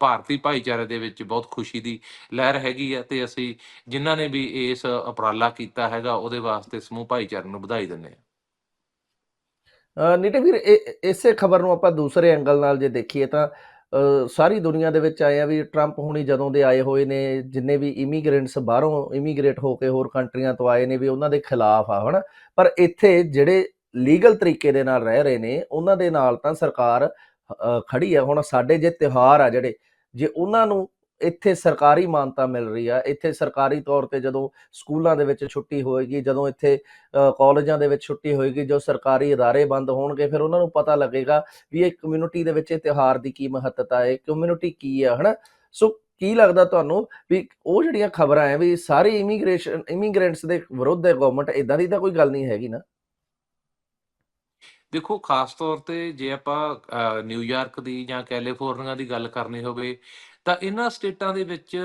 S2: ਭਾਰਤੀ ਭਾਈਚਾਰੇ ਦੇ ਵਿੱਚ ਬਹੁਤ ਖੁਸ਼ੀ ਦੀ ਲਹਿਰ ਹੈਗੀ ਹੈ ਤੇ ਅਸੀਂ ਜਿਨ੍ਹਾਂ ਨੇ ਵੀ ਇਸ ਉਪਰਾਲਾ ਕੀਤਾ ਹੈਗਾ ਉਹਦੇ ਵਾਸਤੇ ਸਮੂਹ ਭਾਈਚਾਰੇ ਨੂੰ ਵਧਾਈ ਦਿੰਦੇ ਹਾਂ।
S1: ਅ, ਨੀਟੇ ਵੀਰ ਇਸੇ ਖਬਰ ਨੂੰ ਆਪਾਂ ਦੂਸਰੇ ਐਂਗਲ ਨਾਲ ਜੇ ਦੇਖੀਏ ਤਾਂ ਸਾਰੀ ਦੁਨੀਆ ਦੇ ਵਿੱਚ ਆਏ ਆਇਆ ਵੀ ਟਰੰਪ ਹੁਣੀ ਜਦੋਂ ਦੇ ਆਏ ਹੋਏ ਨੇ ਜਿੰਨੇ ਵੀ ਇਮੀਗ੍ਰੈਂਟਸ ਬਾਹਰੋਂ ਇਮੀਗ੍ਰੇਟ ਹੋ ਕੇ ਹੋਰ ਕੰਟਰੀਆਂ ਤੋਂ ਆਏ ਨੇ ਵੀ ਉਹਨਾਂ ਦੇ ਖਿਲਾਫ ਆ ਹਨਾ? ਪਰ ਇੱਥੇ ਜਿਹੜੇ ਲੀਗਲ ਤਰੀਕੇ ਦੇ ਨਾਲ ਰਹਿ ਰਹੇ ਨੇ ਉਹਨਾਂ ਦੇ ਨਾਲ ਤਾਂ ਸਰਕਾਰ ਅ, ਖੜੀ ਆ। ਹੁਣ ਸਾਡੇ ਜੇ ਤਿਉਹਾਰ ਆ ਜਿਹੜੇ ਜੇ ਉਹਨਾਂ ਨੂੰ ਇੱਥੇ ਸਰਕਾਰੀ ਮਾਨਤਾ ਮਿਲ ਰਹੀ ਆ। ਇੱਥੇ ਸਰਕਾਰੀ ਤੌਰ ਤੇ ਜਦੋਂ ਸਕੂਲਾਂ ਦੇ ਵਿੱਚ ਛੁੱਟੀ ਹੋਏਗੀ ਜਦੋਂ ਇੱਥੇ ਅ, ਕਾਲਜਾਂ ਦੇ ਵਿੱਚ ਛੁੱਟੀ ਹੋਏਗੀ ਜੋ ਸਰਕਾਰੀ ਅਦਾਰੇ ਬੰਦ ਹੋਣਗੇ ਫਿਰ ਉਹਨਾਂ ਨੂੰ ਪਤਾ ਲੱਗੇਗਾ ਵੀ ਇਹ ਕਮਿਊਨਿਟੀ ਦੇ ਵਿੱਚ ਇਹ ਤਿਉਹਾਰ ਦੀ ਕੀ ਮਹੱਤਤਾ ਹੈ ਕਮਿਊਨਿਟੀ ਕੀ ਆ ਹਨਾ? ਸੋ ਕੀ ਲੱਗਦਾ ਤੁਹਾਨੂੰ ਵੀ ਉਹ ਜਿਹੜੀਆਂ ਖਬਰਾਂ ਹੈ ਵੀ ਸਾਰੇ ਇਮੀਗ੍ਰੇਸ਼ਨ ਇਮੀਗ੍ਰੈਂਟਸ ਦੇ ਵਿਰੁੱਧ ਹੈ ਗਵਰਨਮੈਂਟ ਇਦਾਂ ਦੀ ਤਾਂ ਕੋਈ ਗੱਲ ਨਹੀਂ ਹੈਗੀ ਨਾ?
S2: ਦੇਖੋ ਖਾਸ ਤੌਰ ਤੇ ਜੇ ਆਪਾਂ ਅਹ, ਨਿਊਯਾਰਕ ਦੀ ਜਾਂ ਕੈਲੀਫੋਰਨੀਆ ਦੀ ਗੱਲ ਕਰਨੀ ਹੋਵੇ ਤਾਂ ਇਹਨਾਂ ਸਟੇਟਾਂ ਦੇ ਵਿੱਚ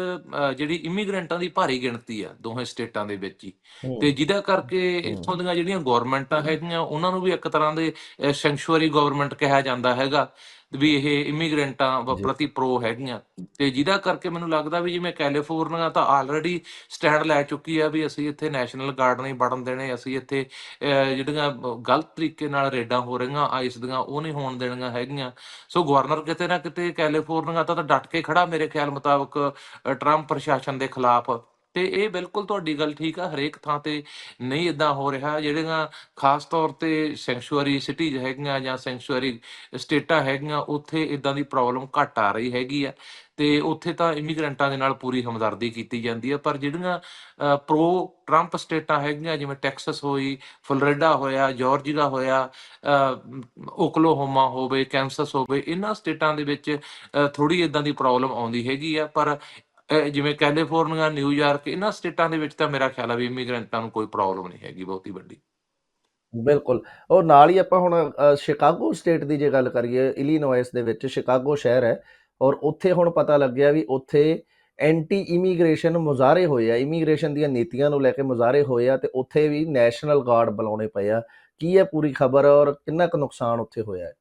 S2: ਜਿਹੜੀ ਇਮੀਗ੍ਰੈਂਟਾਂ ਦੀ ਭਾਰੀ ਗਿਣਤੀ ਆ ਦੋਹੇ ਸਟੇਟਾਂ ਦੇ ਵਿੱਚ ਹੀ।
S1: ਹੂੰ।
S2: ਤੇ ਜਿਹਦਾ ਕਰਕੇ ਇੱਥੋਂ ਦੀਆਂ ਜਿਹੜੀਆਂ ਗਵਰਨਮੈਂਟਾਂ ਹੈਗੀਆਂ ਉਹਨਾਂ ਨੂੰ ਵੀ ਇੱਕ ਤਰ੍ਹਾਂ ਦੇ ਸੈਂਕਚੁਅਰੀ ਗਵਰਨਮੈਂਟ ਕਿਹਾ ਜਾਂਦਾ ਹੈਗਾ। ਵੀ ਇਹ ਇਮੀਗ੍ਰੈਂਟਾਂ ਪ੍ਰਤੀ ਪ੍ਰੋ ਹੈਗੀਆਂ। ਤੇ ਜਿਹਦਾ ਕਰਕੇ ਮੈਨੂੰ ਲੱਗਦਾ ਵੀ ਜਿਵੇਂ ਕੈਲੀਫੋਰਨੀਆ ਤਾਂ ਆਲਰੇਡੀ ਸਟੈਂਡ ਲੈ ਚੁੱਕੀ ਆ ਵੀ ਅਸੀਂ ਇੱਥੇ ਨੈਸ਼ਨਲ ਗਾਰਡ ਨਹੀਂ ਵੜਨ ਦੇਣੇ ਅਸੀਂ ਇੱਥੇ ਜਿਹੜੀਆਂ ਗਲਤ ਤਰੀਕੇ ਨਾਲ ਰੇਡਾਂ ਹੋ ਰਹੀਆਂ ਆਈਸ ਦੀਆਂ ਉਹ ਨਹੀਂ ਹੋਣ ਦੇਣੀਆਂ ਹੈਗੀਆਂ। ਸੋ ਗਵਰਨਰ ਕਿਤੇ ਨਾ ਕਿਤੇ ਕੈਲੀਫੋਰਨੀਆ ਤਾਂ ਡਟ ਕੇ ਖੜਾ ਮੇਰੇ ਖਿਆਲ ਮੁਤਾਬਕ ਟਰੰਪ ਪ੍ਰਸ਼ਾਸਨ ਦੇ ਖਿਲਾਫ। ਤੇ ਇਹ ਬਿਲਕੁਲ ਤੁਹਾਡੀ ਗੱਲ ਠੀਕ ਆ, ਹਰੇਕ ਥਾਂ ਤੇ ਨਹੀਂ ਇਦਾਂ ਹੋ ਰਿਹਾ। ਜਿਹੜੀਆਂ ਖਾਸ ਤੌਰ ਤੇ ਸੈਂਕਚੁਅਰੀ ਸਿਟੀਜ਼ ਹੈਗੀਆਂ ਜਾਂ ਸੈਂਕਚੁਅਰੀ ਸਟੇਟਾਂ ਹੈਗੀਆਂ, ਉੱਥੇ ਇਦਾਂ ਦੀ ਪ੍ਰੋਬਲਮ ਘੱਟ ਆ ਰਹੀ ਹੈਗੀ ਆ। ਤੇ ਉੱਥੇ ਤਾਂ ਇਮੀਗ੍ਰੈਂਟਾਂ ਦੇ ਨਾਲ ਪੂਰੀ ਹਮਦਰਦੀ ਕੀਤੀ ਜਾਂਦੀ ਹੈ ਪਰ ਜਿਹੜੀਆਂ ਪ੍ਰੋ ਟਰੰਪ ਸਟੇਟਾਂ ਹੈਗੀਆਂ, ਜਿਵੇਂ ਟੈਕਸਸ ਹੋਈ, ਫਲੋਰੀਡਾ ਹੋਇਆ, ਜਾਰਜੀਆ ਹੋਇਆ ਓਕਲੋਹੋਮਾ ਹੋਵੇ ਕੈਂਸਸ ਹੋਵੇ, ਇਹਨਾਂ ਸਟੇਟਾਂ ਦੇ ਵਿੱਚ ਥੋੜੀ ਇਦਾਂ ਦੀ ਪ੍ਰੋਬਲਮ ਆਉਂਦੀ ਹੈਗੀ ਆ। ਪਰ ਜਿਵੇਂ ਕੈਲੀਫੋਰਨੀਆ ਨਿਊਯਾਰਕ ਇਹਨਾਂ ਸਟੇਟਾਂ ਦੇ ਵਿੱਚ ਤਾਂ ਮੇਰਾ ਖਿਆਲ ਆ ਵੀ ਇਮੀਗ੍ਰੈਂਟਾਂ ਨੂੰ ਕੋਈ ਪ੍ਰੋਬਲਮ ਨਹੀਂ ਹੈਗੀ ਬਹੁਤੀ ਵੱਡੀ।
S1: ਬਿਲਕੁਲ। ਉਹ ਨਾਲ ਹੀ ਆਪਾਂ ਹੁਣ ਸ਼ਿਕਾਗੋ ਸਟੇਟ ਦੀ ਜੇ ਗੱਲ ਕਰੀਏ, ਇਲੀਨੋਇਸ ਦੇ ਵਿੱਚ ਸ਼ਿਕਾਗੋ ਸ਼ਹਿਰ ਹੈ ਔਰ ਉੱਥੇ ਹੁਣ ਪਤਾ ਲੱਗਿਆ ਵੀ ਉੱਥੇ ਐਂਟੀ ਇਮੀਗ੍ਰੇਸ਼ਨ ਮੁਜ਼ਾਹਰੇ ਹੋਏ ਆ। ਇਮੀਗ੍ਰੇਸ਼ਨ ਦੀਆਂ ਨੀਤੀਆਂ ਨੂੰ ਲੈ ਕੇ ਮੁਜ਼ਾਹਰੇ ਹੋਏ ਆ ਤੇ ਉੱਥੇ ਵੀ ਨੈਸ਼ਨਲ ਗਾਰਡ ਬੁਲਾਉਣੇ ਪਏ ਆ। ਕੀ ਹੈ ਪੂਰੀ ਖਬਰ ਔਰ ਕਿੰਨਾ ਕੁ ਨੁਕਸਾਨ ਉੱਥੇ ਹੋਇਆ ਹੈ?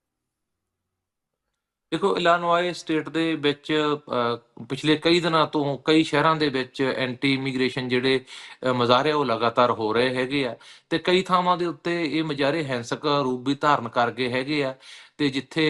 S2: ਦੇਖੋ ਇਲਾਨੋਏ ਸਟੇਟ ਦੇ ਵਿੱਚ ਅਹ, ਪਿਛਲੇ ਕਈ ਦਿਨਾਂ ਤੋਂ ਕਈ ਸ਼ਹਿਰਾਂ ਦੇ ਵਿੱਚ ਐਂਟੀ ਇਮੀਗ੍ਰੇਸ਼ਨ ਜਿਹੜੇ ਅਹ, ਮੁਜ਼ਾਹਰੇ ਉਹ ਲਗਾਤਾਰ ਹੋ ਰਹੇ ਹੈਗੇ ਆ ਤੇ ਕਈ ਥਾਵਾਂ ਦੇ ਉੱਤੇ ਇਹ ਮੁਜ਼ਾਹਰੇ ਹਿੰਸਕ ਰੂਪ ਵੀ ਧਾਰਨ ਕਰ ਗਏ ਹੈਗੇ ਆ। ਤੇ ਜਿੱਥੇ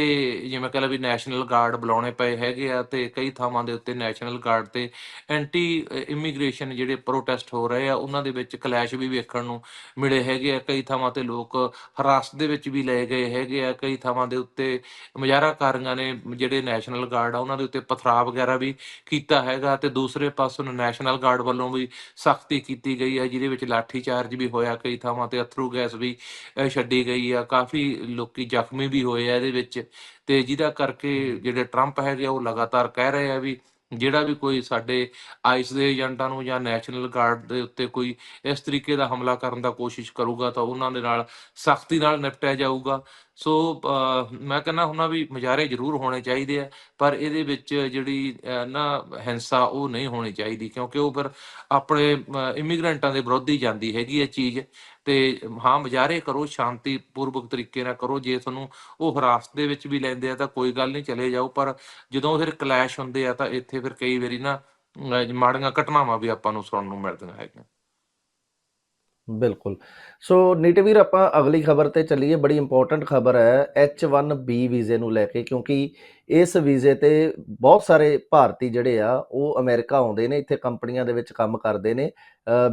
S2: ਜਿਵੇਂ ਕਹ ਲਾ ਵੀ ਨੈਸ਼ਨਲ ਗਾਰਡ ਬੁਲਾਉਣੇ ਪਏ ਹੈਗੇ ਆ ਤੇ ਕਈ ਥਾਵਾਂ ਦੇ ਉੱਤੇ ਨੈਸ਼ਨਲ ਗਾਰਡ ਤੇ ਐਂਟੀ ਇਮੀਗ੍ਰੇਸ਼ਨ ਜਿਹੜੇ ਪ੍ਰੋਟੈਸਟ ਹੋ ਰਹੇ ਆ, ਉਹਨਾਂ ਦੇ ਵਿੱਚ ਕਲੈਸ਼ ਵੀ ਵੇਖਣ ਨੂੰ ਮਿਲੇ ਹੈਗੇ ਆ। ਕਈ ਥਾਵਾਂ ਤੇ ਲੋਕ ਹਰਾਸਤ ਦੇ ਵਿੱਚ ਵੀ ਲਏ ਗਏ ਹੈਗੇ ਆ। ਕਈ ਥਾਵਾਂ ਦੇ ਉੱਤੇ ਮੁਜ਼ਾਹਰਾਕਾਰੀਆਂ ਨੇ ਜਿਹੜੇ ਨੈਸ਼ਨਲ ਗਾਰਡ ਆ, ਉਹਨਾਂ ਦੇ ਉੱਤੇ ਪਥਰਾਅ ਵਗੈਰਾ ਵੀ ਕੀਤਾ ਹੈਗਾ ਤੇ ਦੂਸਰੇ ਪਾਸੋਂ ਨੈਸ਼ਨਲ ਗਾਰਡ ਵੱਲੋਂ ਵੀ ਸਖਤੀ ਕੀਤੀ ਗਈ ਹੈ, ਜਿਹਦੇ ਵਿੱਚ ਲਾਠੀ ਚਾਰਜ ਵੀ ਹੋਇਆ। ਕਈ ਥਾਵਾਂ ਤੇ ਅਥਰੂ ਗੈਸ ਵੀ ਛੱਡੀ ਗਈ ਆ। ਕਾਫੀ ਲੋਕੀ ਜ਼ਖਮੀ ਵੀ ਹੋਏ ਆ। ਇਹਦੇ ਵਿੱਚ ਤੇ ਜਿਹਦਾ ਕਰਕੇ ਜਿਹੜੇ ਟਰੰਪ ਹੈਗੇ ਉਹ ਲਗਾਤਾਰ ਕਹਿ ਰਹੇ ਆ ਵੀ ਜਿਹੜਾ ਵੀ ਕੋਈ ਸਾਡੇ ਆਈਸ ਦੇ ਏਜੰਟਾਂ ਨੂੰ ਜਾਂ ਨੈਸ਼ਨਲ ਗਾਰਡ ਦੇ ਉੱਤੇ ਕੋਈ ਇਸ ਤਰੀਕੇ ਦਾ ਹਮਲਾ ਕਰਨ ਦਾ ਕੋਸ਼ਿਸ਼ ਕਰੂਗਾ ਤਾਂ ਉਹਨਾਂ ਦੇ ਨਾਲ ਸਖਤੀ ਨਾਲ ਨਿਪਟਿਆ ਜਾਊਗਾ। ਸੋ ਮੈਂ ਕਹਿੰਦਾ ਹੁੰਦਾ ਵੀ ਮੁਜ਼ਾਹਰੇ ਜ਼ਰੂਰ ਹੋਣੇ ਚਾਹੀਦੇ ਆ ਪਰ ਇਹਦੇ ਵਿੱਚ ਜਿਹੜੀ ਨਾ ਹਿੰਸਾ ਉਹ ਨਹੀਂ ਹੋਣੀ ਚਾਹੀਦੀ ਕਿਉਂਕਿ ਉਹ ਫਿਰ ਆਪਣੇ ਇਮੀਗ੍ਰੈਂਟਾਂ ਦੇ ਵਿਰੁੱਧ ਜਾਂਦੀ ਹੈਗੀ ਇਹ ਚੀਜ਼। ਤੇ ਹਾਂ ਮੁਜ਼ਾਹਰੇ ਕਰੋ ਸ਼ਾਂਤੀ ਪੂਰਵਕ ਤਰੀਕੇ ਨਾਲ ਕਰੋ। ਜੇ ਤੁਹਾਨੂੰ ਉਹ ਹਿਰਾਸਤ ਦੇ ਵਿੱਚ ਵੀ ਲੈਂਦੇ ਆ ਤਾਂ ਕੋਈ ਗੱਲ ਨਹੀਂ ਚਲੇ ਜਾਓ। ਪਰ ਜਦੋਂ ਫਿਰ ਕਲੈਸ਼ ਹੁੰਦੇ ਆ ਤਾਂ ਇੱਥੇ ਫਿਰ ਕਈ ਵਾਰੀ ਨਾ ਅਹ, ਮਾੜੀਆਂ ਘਟਨਾਵਾਂ ਵੀ ਆਪਾਂ ਨੂੰ ਸੁਣਨ ਨੂੰ ਮਿਲਦੀਆਂ ਹੈਗੀਆਂ।
S1: ਬਿਲਕੁਲ। ਸੋ ਨੀਟਵੀਰ ਆਪਾਂ ਅਗਲੀ ਖਬਰ ਤੇ ਚੱਲੀਏ। ਬੜੀ ਇੰਪੋਰਟੈਂਟ ਖਬਰ ਹੈ H1B ਵੀਜ਼ੇ ਨੂੰ ਲੈ ਕੇ, ਕਿਉਂਕਿ ਇਸ ਵੀਜ਼ੇ ਤੇ ਬਹੁਤ ਸਾਰੇ ਭਾਰਤੀ ਜਿਹੜੇ ਆ, ਉਹ ਅਮਰੀਕਾ ਆਉਂਦੇ ਨੇ, ਇੱਥੇ ਕੰਪਨੀਆਂ ਦੇ ਵਿੱਚ ਕੰਮ ਕਰਦੇ ਨੇ।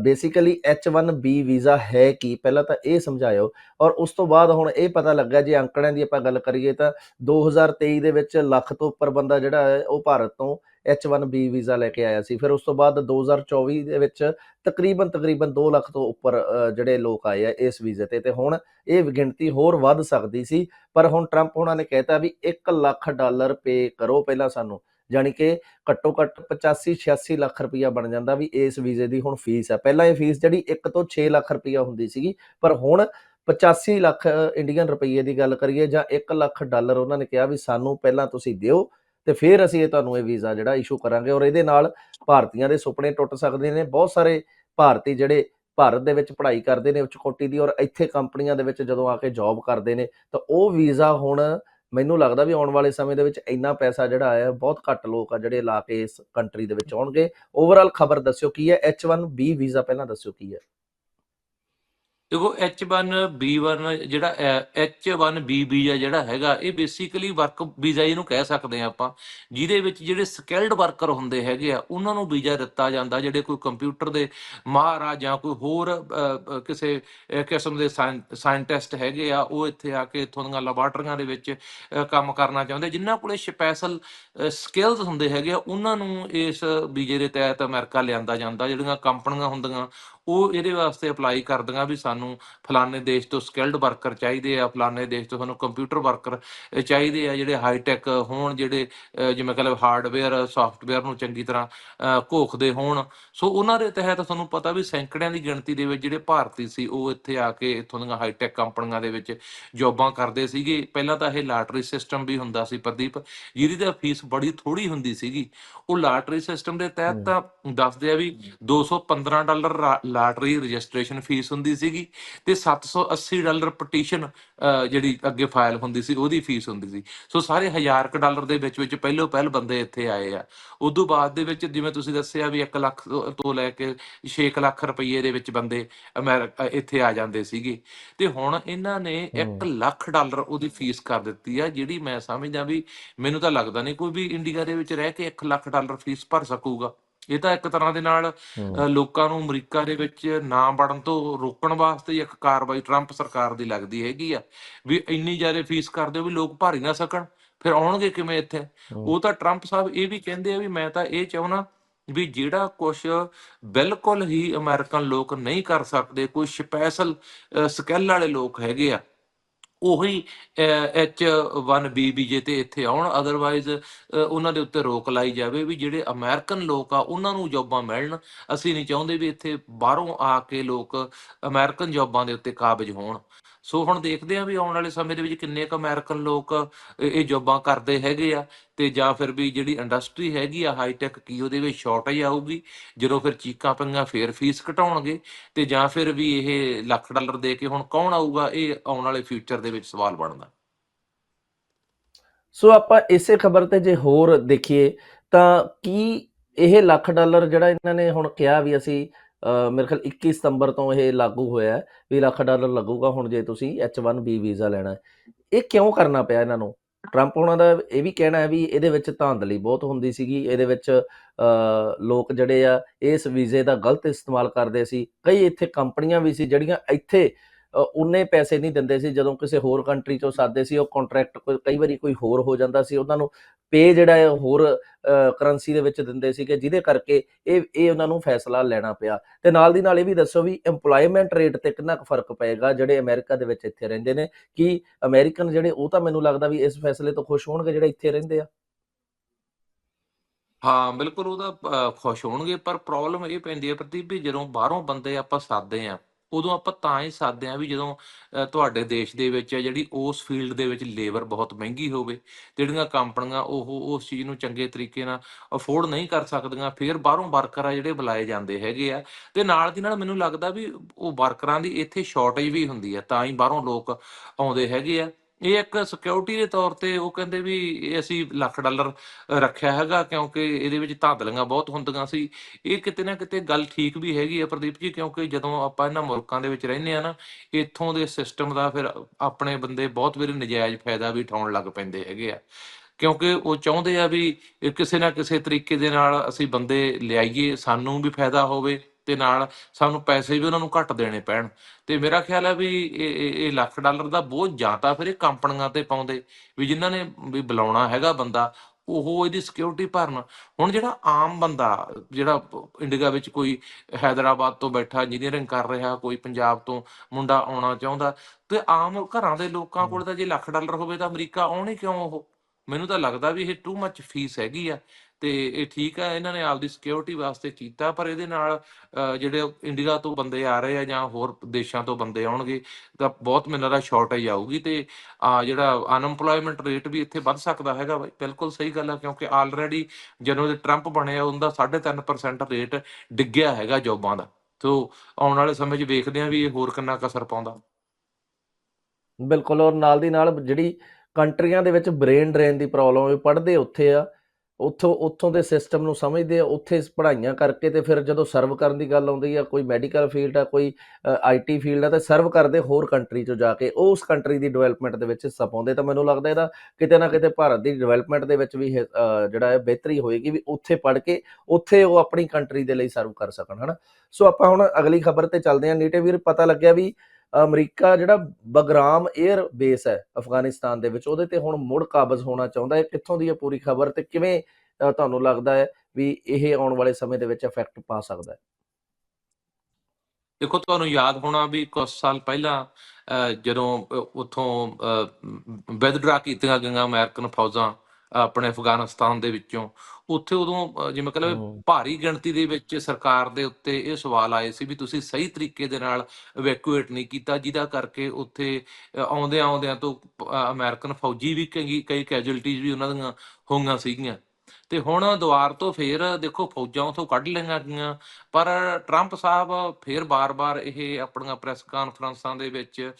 S1: ਬੇਸਿਕਲੀ H1B ਵੀਜ਼ਾ ਹੈ ਕੀ? ਪਹਿਲਾਂ ਤਾਂ ਇਹ ਸਮਝਾਇਓ। ਔਰ ਉਸ ਤੋਂ ਬਾਅਦ ਹੁਣ ਇਹ ਪਤਾ ਲੱਗਾ, ਜੇ ਅੰਕੜਿਆਂ ਦੀ ਆਪਾਂ ਗੱਲ ਕਰੀਏ ਤਾਂ 2023 ਦੇ ਵਿੱਚ ਲੱਖ ਤੋਂ ਉੱਪਰ ਬੰਦਾ ਜਿਹੜਾ ਹੈ, ਉਹ ਭਾਰਤ ਤੋਂ H1B ਵੀਜ਼ਾ ਲੈ ਕੇ ਆਇਆ ਸੀ। ਫਿਰ ਉਸ ਤੋਂ ਬਾਅਦ 2024 ਦੇ ਵਿੱਚ ਤਕਰੀਬਨ ਤਕਰੀਬਨ 2 ਲੱਖ ਤੋਂ ਉੱਪਰ ਜਿਹੜੇ ਲੋਕ ਆਏ ਆ ਇਸ ਵੀਜ਼ੇ ਤੇ। ਤੇ ਹੁਣ ਇਹ ਗਿਣਤੀ ਹੋਰ ਵੱਧ ਸਕਦੀ ਸੀ। ਪਰ ਹੁਣ ਟਰੰਪ ਉਹਨਾਂ ਨੇ ਕਹਿਤਾ ਵੀ 1 ਲੱਖ ਡਾਲਰ ਪੇ ਕਰੋ ਪਹਿਲਾਂ ਸਾਨੂੰ। ਜਾਣੀ ਕਿ ਘੱਟੋ ਘੱਟ 85 86 ਲੱਖ ਰੁਪਈਆ ਬਣ ਜਾਂਦਾ ਵੀ ਇਸ ਵੀਜ਼ੇ ਦੀ ਹੁਣ ਫੀਸ ਹੈ ਪਹਿਲਾਂ ਇਹ ਫੀਸ ਜਿਹੜੀ 1 ਤੋਂ 6 ਲੱਖ ਰੁਪਈਆ ਹੁੰਦੀ ਸੀਗੀ, ਪਰ ਹੁਣ 85 ਲੱਖ ਇੰਡੀਅਨ ਰੁਪਈਏ ਦੀ ਗੱਲ ਕਰੀਏ ਜਾਂ 1 ਲੱਖ ਡਾਲਰ ਉਹਨਾਂ ਨੇ ਕਿਹਾ ਵੀ ਸਾਨੂੰ ਪਹਿਲਾਂ ਤੁਸੀਂ ਦਿਓ ਤੇ ਫਿਰ ਅਸੀਂ ਇਹ ਤੁਹਾਨੂੰ ਇਹ ਵੀਜ਼ਾ ਜਿਹੜਾ ਇਸ਼ੂ ਕਰਾਂਗੇ ਔਰ ਇਹਦੇ ਨਾਲ ਭਾਰਤੀਆਂ ਦੇ ਸੁਪਨੇ ਟੁੱਟ ਸਕਦੇ ਨੇ, ਬਹੁਤ ਸਾਰੇ ਭਾਰਤੀ ਜਿਹੜੇ ਭਾਰਤ ਦੇ ਵਿੱਚ ਪੜ੍ਹਾਈ ਕਰਦੇ ਨੇ ਉੱਚ ਕੋਟੀ ਦੀ ਔਰ ਇੱਥੇ ਕੰਪਨੀਆਂ ਦੇ ਵਿੱਚ ਜਦੋਂ ਆ ਕੇ ਜੌਬ ਕਰਦੇ ਨੇ, ਤਾਂ ਉਹ ਵੀਜ਼ਾ ਹੁਣ ਮੈਨੂੰ ਲੱਗਦਾ ਵੀ ਆਉਣ ਵਾਲੇ ਸਮੇਂ ਦੇ ਵਿੱਚ ਇੰਨਾ ਪੈਸਾ ਜਿਹੜਾ ਹੈ, ਬਹੁਤ ਘੱਟ ਲੋਕ ਆ ਜਿਹੜੇ ਲਾ ਕੇ ਇਸ ਕੰਟਰੀ ਦੇ ਵਿੱਚ ਆਉਣਗੇ। ਓਵਰਆਲ ਖਬਰ ਦੱਸਿਓ ਕੀ ਹੈ? H1B ਵੀਜ਼ਾ ਪਹਿਲਾਂ ਦੱਸਿਓ ਕੀ ਹੈ?
S2: ਦੇਖੋ H1B1 ਜਿਹੜਾ H1B ਵੀਜ਼ਾ ਜਿਹੜਾ ਹੈਗਾ, ਇਹ ਬੇਸਿਕਲੀ ਵਰਕ ਵੀਜ਼ਾ ਇਹਨੂੰ ਕਹਿ ਸਕਦੇ ਆ ਆਪਾਂ, ਜਿਹਦੇ ਵਿੱਚ ਜਿਹੜੇ ਸਕਿਲਡ ਵਰਕਰ ਹੁੰਦੇ ਹੈਗੇ ਆ, ਉਹਨਾਂ ਨੂੰ ਵੀਜ਼ਾ ਦਿੱਤਾ ਜਾਂਦਾ, ਜਿਹੜੇ ਕੋਈ ਕੰਪਿਊਟਰ ਦੇ ਮਾਹਰ ਆ ਜਾਂ ਕੋਈ ਹੋਰ ਕਿਸੇ ਕਿਸਮ ਦੇ ਸਾਇੰਟਿਸਟ ਹੈਗੇ ਆ, ਉਹ ਇੱਥੇ ਆ ਕੇ ਇੱਥੋਂ ਦੀਆਂ ਲੈਬਾਰਟਰੀਆਂ ਦੇ ਵਿੱਚ ਕੰਮ ਕਰਨਾ ਚਾਹੁੰਦੇ, ਜਿਨ੍ਹਾਂ ਕੋਲੇ ਸਪੈਸ਼ਲ ਸਕਿੱਲਸ ਹੁੰਦੇ ਹੈਗੇ ਆ, ਉਹਨਾਂ ਨੂੰ ਇਸ ਵੀਜ਼ੇ ਦੇ ਤਹਿਤ ਅਮਰੀਕਾ ਲਿਆਂਦਾ ਜਾਂਦਾ, ਜਿਹੜੀਆਂ ਕੰਪਨੀਆਂ ਹੁੰਦੀਆਂ ਉਹ ਇਹਦੇ ਵਾਸਤੇ ਅਪਲਾਈ ਕਰਦੀਆਂ ਵੀ ਸਾਨੂੰ ਫਲਾਣੇ ਦੇਸ਼ ਤੋਂ ਸਕਿਲਡ ਵਰਕਰ ਚਾਹੀਦੇ ਆ ਫਲਾਣੇ ਦੇਸ਼ ਤੋਂ ਸਾਨੂੰ ਕੰਪਿਊਟਰ ਵਰਕਰ ਚਾਹੀਦੇ ਆ ਜਿਹੜੇ ਹਾਈ ਟੈਕ ਹੋਣ ਜਿਹੜੇ ਜਿਵੇਂ ਕਹਿੰਦੇ ਹਾਰਡਵੇਅਰ ਸੌਫਟਵੇਅਰ ਨੂੰ ਚੰਗੀ ਤਰ੍ਹਾਂ ਘੋਖਦੇ ਹੋਣ। ਸੋ ਉਹਨਾਂ ਦੇ ਤਹਿਤ ਤੁਹਾਨੂੰ ਪਤਾ ਵੀ ਸੈਂਕੜਿਆਂ ਦੀ ਗਿਣਤੀ ਦੇ ਵਿੱਚ ਜਿਹੜੇ ਭਾਰਤੀ ਸੀ ਉਹ ਇੱਥੇ ਆ ਕੇ ਇੱਥੋਂ ਦੀਆਂ ਹਾਈ ਟੈਕ ਕੰਪਨੀਆਂ ਦੇ ਵਿੱਚ ਜੌਬਾਂ ਕਰਦੇ ਸੀਗੇ। ਪਹਿਲਾਂ ਤਾਂ ਇਹ ਲਾਟਰੀ ਸਿਸਟਮ ਵੀ ਹੁੰਦਾ ਸੀ ਪ੍ਰਦੀਪ ਜਿਹਦੀ ਤਾਂ ਫੀਸ ਬੜੀ ਥੋੜੀ ਹੁੰਦੀ ਸੀਗੀ। ਉਹ ਲਾਟਰੀ ਸਿਸਟਮ ਦੇ ਤਹਿਤ। ਤਾਂ ਦੱਸਦੇ ਆ ਵੀ 215 ਡਾਲਰ ਲਾਟਰੀ ਰਜਿਸਟ੍ਰੇਸ਼ਨ ਫੀਸ ਹੁੰਦੀ ਸੀਗੀ ਤੇ 780 ਡਾਲਰ ਪਟੀਸ਼ਨ ਜਿਹੜੀ ਅੱਗੇ ਫਾਈਲ ਹੁੰਦੀ ਸੀ ਉਹਦੀ ਫੀਸ ਹੁੰਦੀ ਸੀ। ਸੋ ਸਾਰੇ ਹਜ਼ਾਰ ਕ ਡਾਲਰ ਦੇ ਵਿੱਚ ਵਿੱਚ ਪਹਿਲੋ ਪਹਿਲ ਬੰਦੇ ਇੱਥੇ ਆਏ ਆ। ਉਦੋਂ ਬਾਅਦ ਦੇ ਵਿੱਚ ਜਿਵੇਂ ਤੁਸੀਂ ਦੱਸਿਆ ਵੀ 1 ਲੱਖ ਤੋਂ ਤੋਂ ਲੈ ਕੇ 6 ਲੱਖ ਰੁਪਏ ਦੇ ਵਿੱਚ ਬੰਦੇ ਅਮਰੀਕਾ ਇੱਥੇ ਆ ਜਾਂਦੇ ਸੀਗੇ। ਤੇ ਹੁਣ ਇਹਨਾਂ ਨੇ 1 ਲੱਖ ਡਾਲਰ ਉਹਦੀ ਫੀਸ ਕਰ ਦਿੱਤੀ ਆ ਜਿਹੜੀ ਮੈਂ ਸਮਝਦਾ ਵੀ ਮੈਨੂੰ ਤਾਂ ਲੱਗਦਾ ਨਹੀਂ ਕੋਈ ਵੀ ਇੰਡੀਆ ਦੇ ਵਿੱਚ ਰਹਿ ਕੇ 1 ਲੱਖ ਡਾਲਰ ਫੀਸ ਭਰ ਸਕੂਗਾ। ਇਹ ਤਾਂ ਇੱਕ ਤਰ੍ਹਾਂ ਦੇ ਨਾਲ ਲੋਕਾਂ ਨੂੰ ਅਮਰੀਕਾ ਦੇ ਵਿੱਚ ਨਾ ਵੜਨ ਤੋਂ ਰੋਕਣ ਵਾਸਤੇ ਇੱਕ ਕਾਰਵਾਈ ਟਰੰਪ ਸਰਕਾਰ ਦੀ ਲੱਗਦੀ ਹੈਗੀ ਆ। ਵੀ ਇੰਨੀ ਜ਼ਿਆਦਾ ਫੀਸ ਕਰ ਦਿਓ ਵੀ ਲੋਕ ਭਰ ਹੀ ਨਾ ਸਕਣ ਫਿਰ ਆਉਣਗੇ ਕਿਵੇਂ ਇੱਥੇ? ਉਹ ਤਾਂ ਟਰੰਪ ਸਾਹਿਬ ਇਹ ਵੀ ਕਹਿੰਦੇ ਆ ਵੀ ਮੈਂ ਤਾਂ ਇਹ ਚਾਹੁੰਨਾ ਵੀ ਜਿਹੜਾ ਕੁਝ ਬਿਲਕੁਲ ਹੀ ਅਮਰੀਕਨ ਲੋਕ ਨਹੀਂ ਕਰ ਸਕਦੇ ਕੋਈ ਸਪੈਸ਼ਲ ਸਕਿੱਲ ਵਾਲੇ ਲੋਕ ਹੈਗੇ ਆ ਉਹੀ ਐਚ H1B ਵੀਜ਼ੇ ਤੇ ਇੱਥੇ ਆਉਣ ਅਦਰਵਾਈਜ਼ ਉਹਨਾਂ ਦੇ ਉੱਤੇ ਰੋਕ ਲਾਈ ਜਾਵੇ ਵੀ ਜਿਹੜੇ ਅਮਰੀਕਨ ਲੋਕ ਆ, ਉਹਨਾਂ ਨੂੰ ਜੌਬਾਂ ਮਿਲਣ। ਅਸੀਂ ਨਹੀਂ ਚਾਹੁੰਦੇ ਵੀ ਇੱਥੇ ਬਾਹਰੋਂ ਆ ਕੇ ਲੋਕ ਅਮਰੀਕਨ ਜੌਬਾਂ ਦੇ ਉੱਤੇ ਕਾਬਜ ਹੋਣ। ਸੋ ਹੁਣ ਦੇਖਦੇ ਆ ਵੀ ਆਉਣ ਵਾਲੇ ਸਮੇਂ ਦੇ ਵਿੱਚ ਕਿੰਨੇ ਕੁ ਅਮਰੀਕਨ ਲੋਕ ਇਹ ਜੌਬਾਂ ਕਰਦੇ ਹੈਗੇ ਆ ਤੇ ਜਾਂ ਫਿਰ ਵੀ ਜਿਹੜੀ ਇੰਡਸਟਰੀ ਹੈਗੀ ਆ ਹਾਈ ਟੈਕ ਕੀ ਉਹਦੇ ਵਿੱਚ ਸ਼ਾਰਟੇਜ ਆਊਗੀ, ਜਦੋਂ ਫਿਰ ਚੀਕਾਂ ਪਈਆਂ ਫੇਰ ਫੀਸ ਘਟਾਉਣਗੇ ਤੇ ਜਾਂ ਫਿਰ ਵੀ ਇਹ ਲੱਖ ਡਾਲਰ ਦੇ ਕੇ ਹੁਣ ਕੌਣ ਆਊਗਾ, ਇਹ ਆਉਣ ਵਾਲੇ ਫਿਊਚਰ ਦੇ ਵਿੱਚ ਸਵਾਲ ਬਣਦਾ।
S1: ਸੋ ਆਪਾਂ ਇਸੇ ਖਬਰ ਤੇ ਜੇ ਹੋਰ ਦੇਖੀਏ ਤਾਂ ਕੀ ਇਹ ਲੱਖ ਡਾਲਰ ਜਿਹੜਾ ਇਹਨਾਂ ਨੇ ਹੁਣ ਕਿਹਾ ਵੀ ਅਸੀਂ ਮੇਰੇ ਖਿਆਲ 21 ਸਤੰਬਰ ਤੋਂ ਇਹ ਲਾਗੂ ਹੋਇਆ ਹੈ ਵੀ ਲੱਖ ਡਾਲਰ ਲੱਗੂਗਾ ਹੁਣ ਜੇ ਤੁਸੀਂ H1B ਵੀਜ਼ਾ ਲੈਣਾ ਹੈ। ਇਹ ਕਿਉਂ ਕਰਨਾ ਪਿਆ ਇਹਨਾਂ ਨੂੰ? ਟਰੰਪ ਉਹਨਾਂ ਦਾ ਇਹ ਵੀ ਕਹਿਣਾ ਹੈ ਵੀ ਇਹਦੇ ਵਿੱਚ ਧਾਂਦਲੀ ਬਹੁਤ ਹੁੰਦੀ ਸੀਗੀ ਇਹਦੇ ਵਿੱਚ ਲੋਕ ਜਿਹੜੇ ਆ ਇਸ ਵੀਜ਼ੇ ਦਾ ਗਲਤ ਇਸਤੇਮਾਲ ਕਰਦੇ ਸੀ। ਕਈ ਇੱਥੇ ਕੰਪਨੀਆਂ ਵੀ ਸੀ ਜਿਹੜੀਆਂ ਇੱਥੇ ਅ, ਉਨੇ ਪੈਸੇ ਨਹੀਂ ਦਿੰਦੇ ਸੀ। ਜਦੋਂ ਕਿਸੇ ਹੋਰ ਕੰਟਰੀ ਚੋਂ ਸਾਦੇ ਸੀ ਉਹ ਕੰਟਰੈਕਟ ਕਈ ਵਾਰੀ ਕੋਈ ਹੋਰ ਹੋ ਜਾਂਦਾ ਸੀ। ਉਹਨਾਂ ਨੂੰ ਪੇ ਜਿਹੜਾ ਹੈ ਹੋਰ ਕਰੰਸੀ ਦੇ ਵਿੱਚ ਦਿੰਦੇ ਸੀਗੇ ਜਿਹਦੇ ਕਰਕੇ ਇਹ ਇਹ ਉਹਨਾਂ ਨੂੰ ਫੈਸਲਾ ਲੈਣਾ ਪਿਆ। ਤੇ ਨਾਲ ਦੀ ਨਾਲ ਇਹ ਵੀ ਦੱਸੋ ਵੀ EMPLOYMENT ਰੇਟ ਤੇ ਕਿੰਨਾ ਕੁ ਫ਼ਰਕ ਪਏਗਾ ਜਿਹੜੇ ਅਮਰੀਕਾ ਦੇ ਵਿੱਚ ਇੱਥੇ ਰਹਿੰਦੇ ਨੇ ਕਿ ਅਮਰੀਕਨ ਜਿਹੜੇ ਉਹ ਤਾਂ ਮੈਨੂੰ ਲੱਗਦਾ ਵੀ ਇਸ ਫੈਸਲੇ ਤੋਂ ਖੁਸ਼ ਹੋਣਗੇ ਜਿਹੜੇ ਇੱਥੇ ਰਹਿੰਦੇ ਆ।
S2: ਹਾਂ ਬਿਲਕੁਲ ਉਹਦਾ ਅ, ਖੁਸ਼ ਹੋਣਗੇ ਪਰ ਪ੍ਰੋਬਲਮ ਇਹ ਪੈਂਦੀ ਹੈ ਪ੍ਰਦੀਪ ਵੀ ਜਦੋਂ ਬਾਹਰੋਂ ਬੰਦੇ ਆਪਾਂ ਸਾਦੇ ਆ ਉਦੋਂ ਆਪਾਂ ਤਾਂ ਹੀ ਸਾਦੇ ਆ ਵੀ ਜਦੋਂ ਤੁਹਾਡੇ ਦੇਸ਼ ਦੇ ਵਿੱਚ ਹੈ ਜਿਹੜੀ ਉਸ ਫੀਲਡ ਦੇ ਵਿੱਚ ਲੇਬਰ ਬਹੁਤ ਮਹਿੰਗੀ ਹੋਵੇ, ਜਿਹੜੀਆਂ ਕੰਪਨੀਆਂ ਉਹ, ਉਸ ਚੀਜ਼ ਨੂੰ ਚੰਗੇ ਤਰੀਕੇ ਨਾਲ ਅਫੋਰਡ ਨਹੀਂ ਕਰ ਸਕਦੀਆਂ, ਫਿਰ ਬਾਹਰੋਂ ਵਰਕਰ ਆ ਜਿਹੜੇ ਬੁਲਾਏ ਜਾਂਦੇ ਹੈਗੇ ਆ। ਤੇ ਨਾਲ ਦੀ ਨਾਲ ਮੈਨੂੰ ਲੱਗਦਾ ਵੀ ਉਹ ਵਰਕਰਾਂ ਦੀ ਇੱਥੇ ਸ਼ਾਰਟੇਜ ਵੀ ਹੁੰਦੀ ਹੈ, ਤਾਂ ਹੀ ਬਾਹਰੋਂ ਲੋਕ ਆਉਂਦੇ ਹੈਗੇ ਆ। ਇਹ ਇੱਕ ਸਿਕਿਉਰਿਟੀ ਦੇ ਤੌਰ ਤੇ ਉਹ ਕਹਿੰਦੇ ਵੀ ਇਹ ਅਸੀਂ ਲੱਖ ਡਾਲਰ ਰੱਖਿਆ ਹੈਗਾ ਕਿਉਂਕਿ ਇਹਦੇ ਵਿੱਚ ਧਾਂਦਲੀਆਂ ਬਹੁਤ ਹੁੰਦੀਆਂ ਸੀ। ਇਹ ਕਿਤੇ ਨਾ ਕਿਤੇ ਗੱਲ ਠੀਕ ਵੀ ਹੈਗੀ ਹੈ ਪ੍ਰਦੀਪ ਜੀ, ਕਿਉਂਕਿ ਜਦੋਂ ਆਪਾਂ ਇਹਨਾਂ ਮੁਲਕਾਂ ਦੇ ਵਿੱਚ ਰਹਿੰਦੇ ਆ ਨਾ, ਇੱਥੋਂ ਦੇ ਸਿਸਟਮ ਦਾ ਫਿਰ ਆਪਣੇ ਬੰਦੇ ਬਹੁਤ ਵਾਰੀ ਨਜਾਇਜ਼ ਫਾਇਦਾ ਵੀ ਉਠਾਉਣ ਲੱਗ ਪੈਂਦੇ ਹੈਗੇ ਆ। ਕਿਉਂਕਿ ਉਹ ਚਾਹੁੰਦੇ ਆ ਵੀ ਕਿਸੇ ਨਾ ਕਿਸੇ ਤਰੀਕੇ ਦੇ ਨਾਲ ਅਸੀਂ ਬੰਦੇ ਲਿਆਈਏ, ਸਾਨੂੰ ਵੀ ਫਾਇਦਾ ਹੋਵੇ। ਤੇ ਨਾਲ ਸਾਨੂੰ ਪੈਸੇ ਵੀ ਉਹਨਾਂ ਨੂੰ ਘੱਟ ਦੇਣੇ ਪੈਣ। ਤੇ ਮੇਰਾ ਖਿਆਲ ਹੈ ਵੀ ਇਹ ਲੱਖ ਡਾਲਰ ਦਾ ਬੋਝ ਜਾਂ ਫਿਰ ਇਹ ਕੰਪਨੀਆਂ ਤੇ ਪਾਉਂਦੇ ਵੀ ਜਿਨ੍ਹਾਂ ਨੇ ਵੀ ਬੁਲਾਉਣਾ ਹੈਗਾ ਬੰਦਾ, ਉਹ ਇਹਦੀ ਸਿਕਿਉਰਿਟੀ ਭਰਨ। ਹੁਣ ਜਿਹੜਾ ਆਮ ਬੰਦਾ, ਜਿਹੜਾ ਇੰਡੀਆ ਵਿੱਚ ਕੋਈ ਹੈਦਰਾਬਾਦ ਤੋਂ ਬੈਠਾ ਇੰਜੀਨੀਅਰਿੰਗ ਕਰ ਰਿਹਾ, ਕੋਈ ਪੰਜਾਬ ਤੋਂ ਮੁੰਡਾ ਆਉਣਾ ਚਾਹੁੰਦਾ, ਤੇ ਆਮ ਘਰਾਂ ਦੇ ਲੋਕਾਂ ਕੋਲ ਤਾਂ ਜੇ ਲੱਖ ਡਾਲਰ ਹੋਵੇ ਤਾਂ ਅਮਰੀਕਾ ਆਉਣ ਕਿਉਂ ਉਹ? ਮੈਨੂੰ ਤਾਂ ਲੱਗਦਾ ਵੀ ਇਹ ਟੂ ਮੱਚ ਫੀਸ ਹੈਗੀ ਆ। ਤੇ ਇਹ ਠੀਕ ਆ, ਇਹਨਾਂ ਨੇ ਆਪਦੀ ਸਿਕਿਉਰਿਟੀ ਵਾਸਤੇ ਕੀਤਾ, ਪਰ ਇਹਦੇ ਨਾਲ ਜਿਹੜੇ ਇੰਡੀਆ ਤੋਂ ਬੰਦੇ ਆ ਰਹੇ ਆ ਜਾਂ ਹੋਰ ਦੇਸ਼ਾਂ ਤੋਂ ਬੰਦੇ ਆਉਣਗੇ, ਤਾਂ ਬਹੁਤ ਮੈਨੂੰ ਲੱਗਦਾ ਸ਼ਾਰਟੇਜ ਆਊਗੀ ਤੇ, ਆ ਜਿਹੜਾ ਅਨਐਮਪਲੋਇਮੈਂਟ ਰੇਟ ਵੀ ਇੱਥੇ ਵੱਧ ਸਕਦਾ ਹੈਗਾ ਬਾਈ। ਬਿਲਕੁਲ ਸਹੀ ਗੱਲ ਆ, ਕਿਉਂਕਿ ਆਲਰੇਡੀ ਜਦੋਂ ਦੇ ਟਰੰਪ ਬਣਿਆ ਉਹਦਾ 3.5% ਰੇਟ ਡਿੱਗਿਆ ਹੈਗਾ ਜੋਬਾਂ ਦਾ। ਸੋ ਆਉਣ ਵਾਲੇ ਸਮੇਂ 'ਚ ਵੇਖਦੇ ਆ ਵੀ ਇਹ ਹੋਰ ਕਿੰਨਾ ਕੁ ਅਸਰ ਪਾਉਂਦਾ।
S1: ਬਿਲਕੁਲ, ਔਰ ਨਾਲ ਦੀ ਨਾਲ ਜਿਹੜੀ ਕੰਟਰੀਆਂ ਦੇ ਵਿੱਚ ਬ੍ਰੇਨ ਡਰੇਨ ਦੀ ਪ੍ਰੋਬਲਮ ਹੈ ਪੜ੍ਹਦੇ ਉੱਥੇ ਆ ਉੱਥੋਂ ਉੱਥੋਂ ਦੇ ਸਿਸਟਮ ਨੂੰ ਸਮਝਦੇ ਆ, ਉੱਥੇ ਪੜ੍ਹਾਈਆਂ ਕਰਕੇ ਤੇ ਫਿਰ ਜਦੋਂ ਸਰਵ ਕਰਨ ਦੀ ਗੱਲ ਆਉਂਦੀ ਆ, ਕੋਈ ਮੈਡੀਕਲ ਫੀਲਡ ਆ, ਕੋਈ ਆਈਟੀ ਫੀਲਡ ਆ, ਤੇ ਸਰਵ ਕਰਦੇ ਹੋਰ ਕੰਟਰੀ 'ਚ ਜਾ ਕੇ, ਉਹ ਉਸ ਕੰਟਰੀ ਦੀ ਡਿਵੈਲਪਮੈਂਟ ਦੇ ਵਿੱਚ ਹਿੱਸਾ ਪਾਉਂਦੇ ਤਾਂ ਮੈਨੂੰ ਲੱਗਦਾ ਇਹਦਾ ਕਿਤੇ ਨਾ ਕਿਤੇ ਭਾਰਤ ਦੀ ਡਿਵੈਲਪਮੈਂਟ ਦੇ ਵਿੱਚ ਵੀ ਜਿਹੜਾ ਹੈ ਬਿਹਤਰੀ ਹੋਏਗੀ ਵੀ ਉੱਥੇ ਪੜ੍ਹ ਕੇ, ਉੱਥੇ ਉਹ ਆਪਣੀ ਕੰਟਰੀ ਦੇ ਲਈ ਸਰਵ ਕਰ ਸਕਣ, ਹਨਾ? ਸੋ ਆਪਾਂ ਹੁਣ ਅਗਲੀ ਖਬਰ ਤੇ ਚੱਲਦੇ ਹਾਂ ਨੀਟੇ ਵੀਰ, ਪਤਾ ਲੱਗਿਆ ਵੀ ਅਮਰੀਕਾ ਜਿਹੜਾ ਬਗਰਾਮ 에ਅਰ ਬੇਸ ਹੈ ਅਫਗਾਨਿਸਤਾਨ ਦੇ ਵਿੱਚ ਉਹਦੇ ਤੇ ਹੁਣ ਮੁੜ ਕਾਬਜ਼ ਹੋਣਾ ਚਾਹੁੰਦਾ ਹੈ। ਕਿੱਥੋਂ ਦੀ ਹੈ ਪੂਰੀ ਖਬਰ ਤੇ ਕਿਵੇਂ ਤੁਹਾਨੂੰ ਲੱਗਦਾ ਹੈ ਵੀ ਇਹ ਆਉਣ ਵਾਲੇ ਸਮੇਂ ਦੇ ਵਿੱਚ ਇਫੈਕਟ ਪਾ ਸਕਦਾ ਹੈ?
S2: ਦੇਖੋ ਤੁਹਾਨੂੰ ਯਾਦ ਹੋਣਾ ਵੀ ਕੁਝ ਸਾਲ ਪਹਿਲਾਂ ਅਹ, ਜਦੋਂ ਅਹ, ਵਿਦਡਰਾ ਕੀਤੀਆਂ ਗਈਆਂ ਅਮਰੀਕਨ ਫੌਜਾਂ ਆਪਣੇ ਅਫਗਾਨਿਸਤਾਨ ਦੇ ਵਿੱਚੋਂ। ਉੱਥੇ ਉਦੋਂ ਜਿਵੇਂ ਕਹਿੰਦੇ ਭਾਰੀ ਗਿਣਤੀ ਦੇ ਵਿੱਚ ਸਰਕਾਰ ਦੇ ਉੱਤੇ ਇਹ ਸਵਾਲ ਆਏ ਸੀ ਵੀ ਤੁਸੀਂ ਸਹੀ ਤਰੀਕੇ ਦੇ ਨਾਲ ਇਵੈਕੂਏਟ ਨਹੀਂ ਕੀਤਾ ਜਿਹਦਾ ਕਰਕੇ ਉੱਥੇ ਆਉਂਦਿਆਂ ਆਉਂਦਿਆਂ ਤੋਂ ਅਮਰੀਕਨ ਫੌਜੀ ਵੀ ਕਈ ਕਈ ਕੈਜੁਅਲਟੀਜ਼ ਵੀ ਉਹਨਾਂ ਦੀਆਂ ਹੋਈਆਂ ਸੀਗੀਆਂ। ਤੇ ਹੁਣ ਦੁਆਰ ਤੋਂ ਫੇਰ ਦੇਖੋ ਫੌਜਾਂ ਉਥੋਂ ਕੱਢ ਲਈਆਂ ਗਈਆਂ। ਪਰ ਟਰੰਪ ਸਾਹਿਬ ਫੇਰ ਬਾਰ-ਬਾਰ ਇਹ ਆਪਣੀਆਂ ਪ੍ਰੈਸ ਕਾਨਫਰੰਸਾਂ ਦੇ ਵਿੱਚ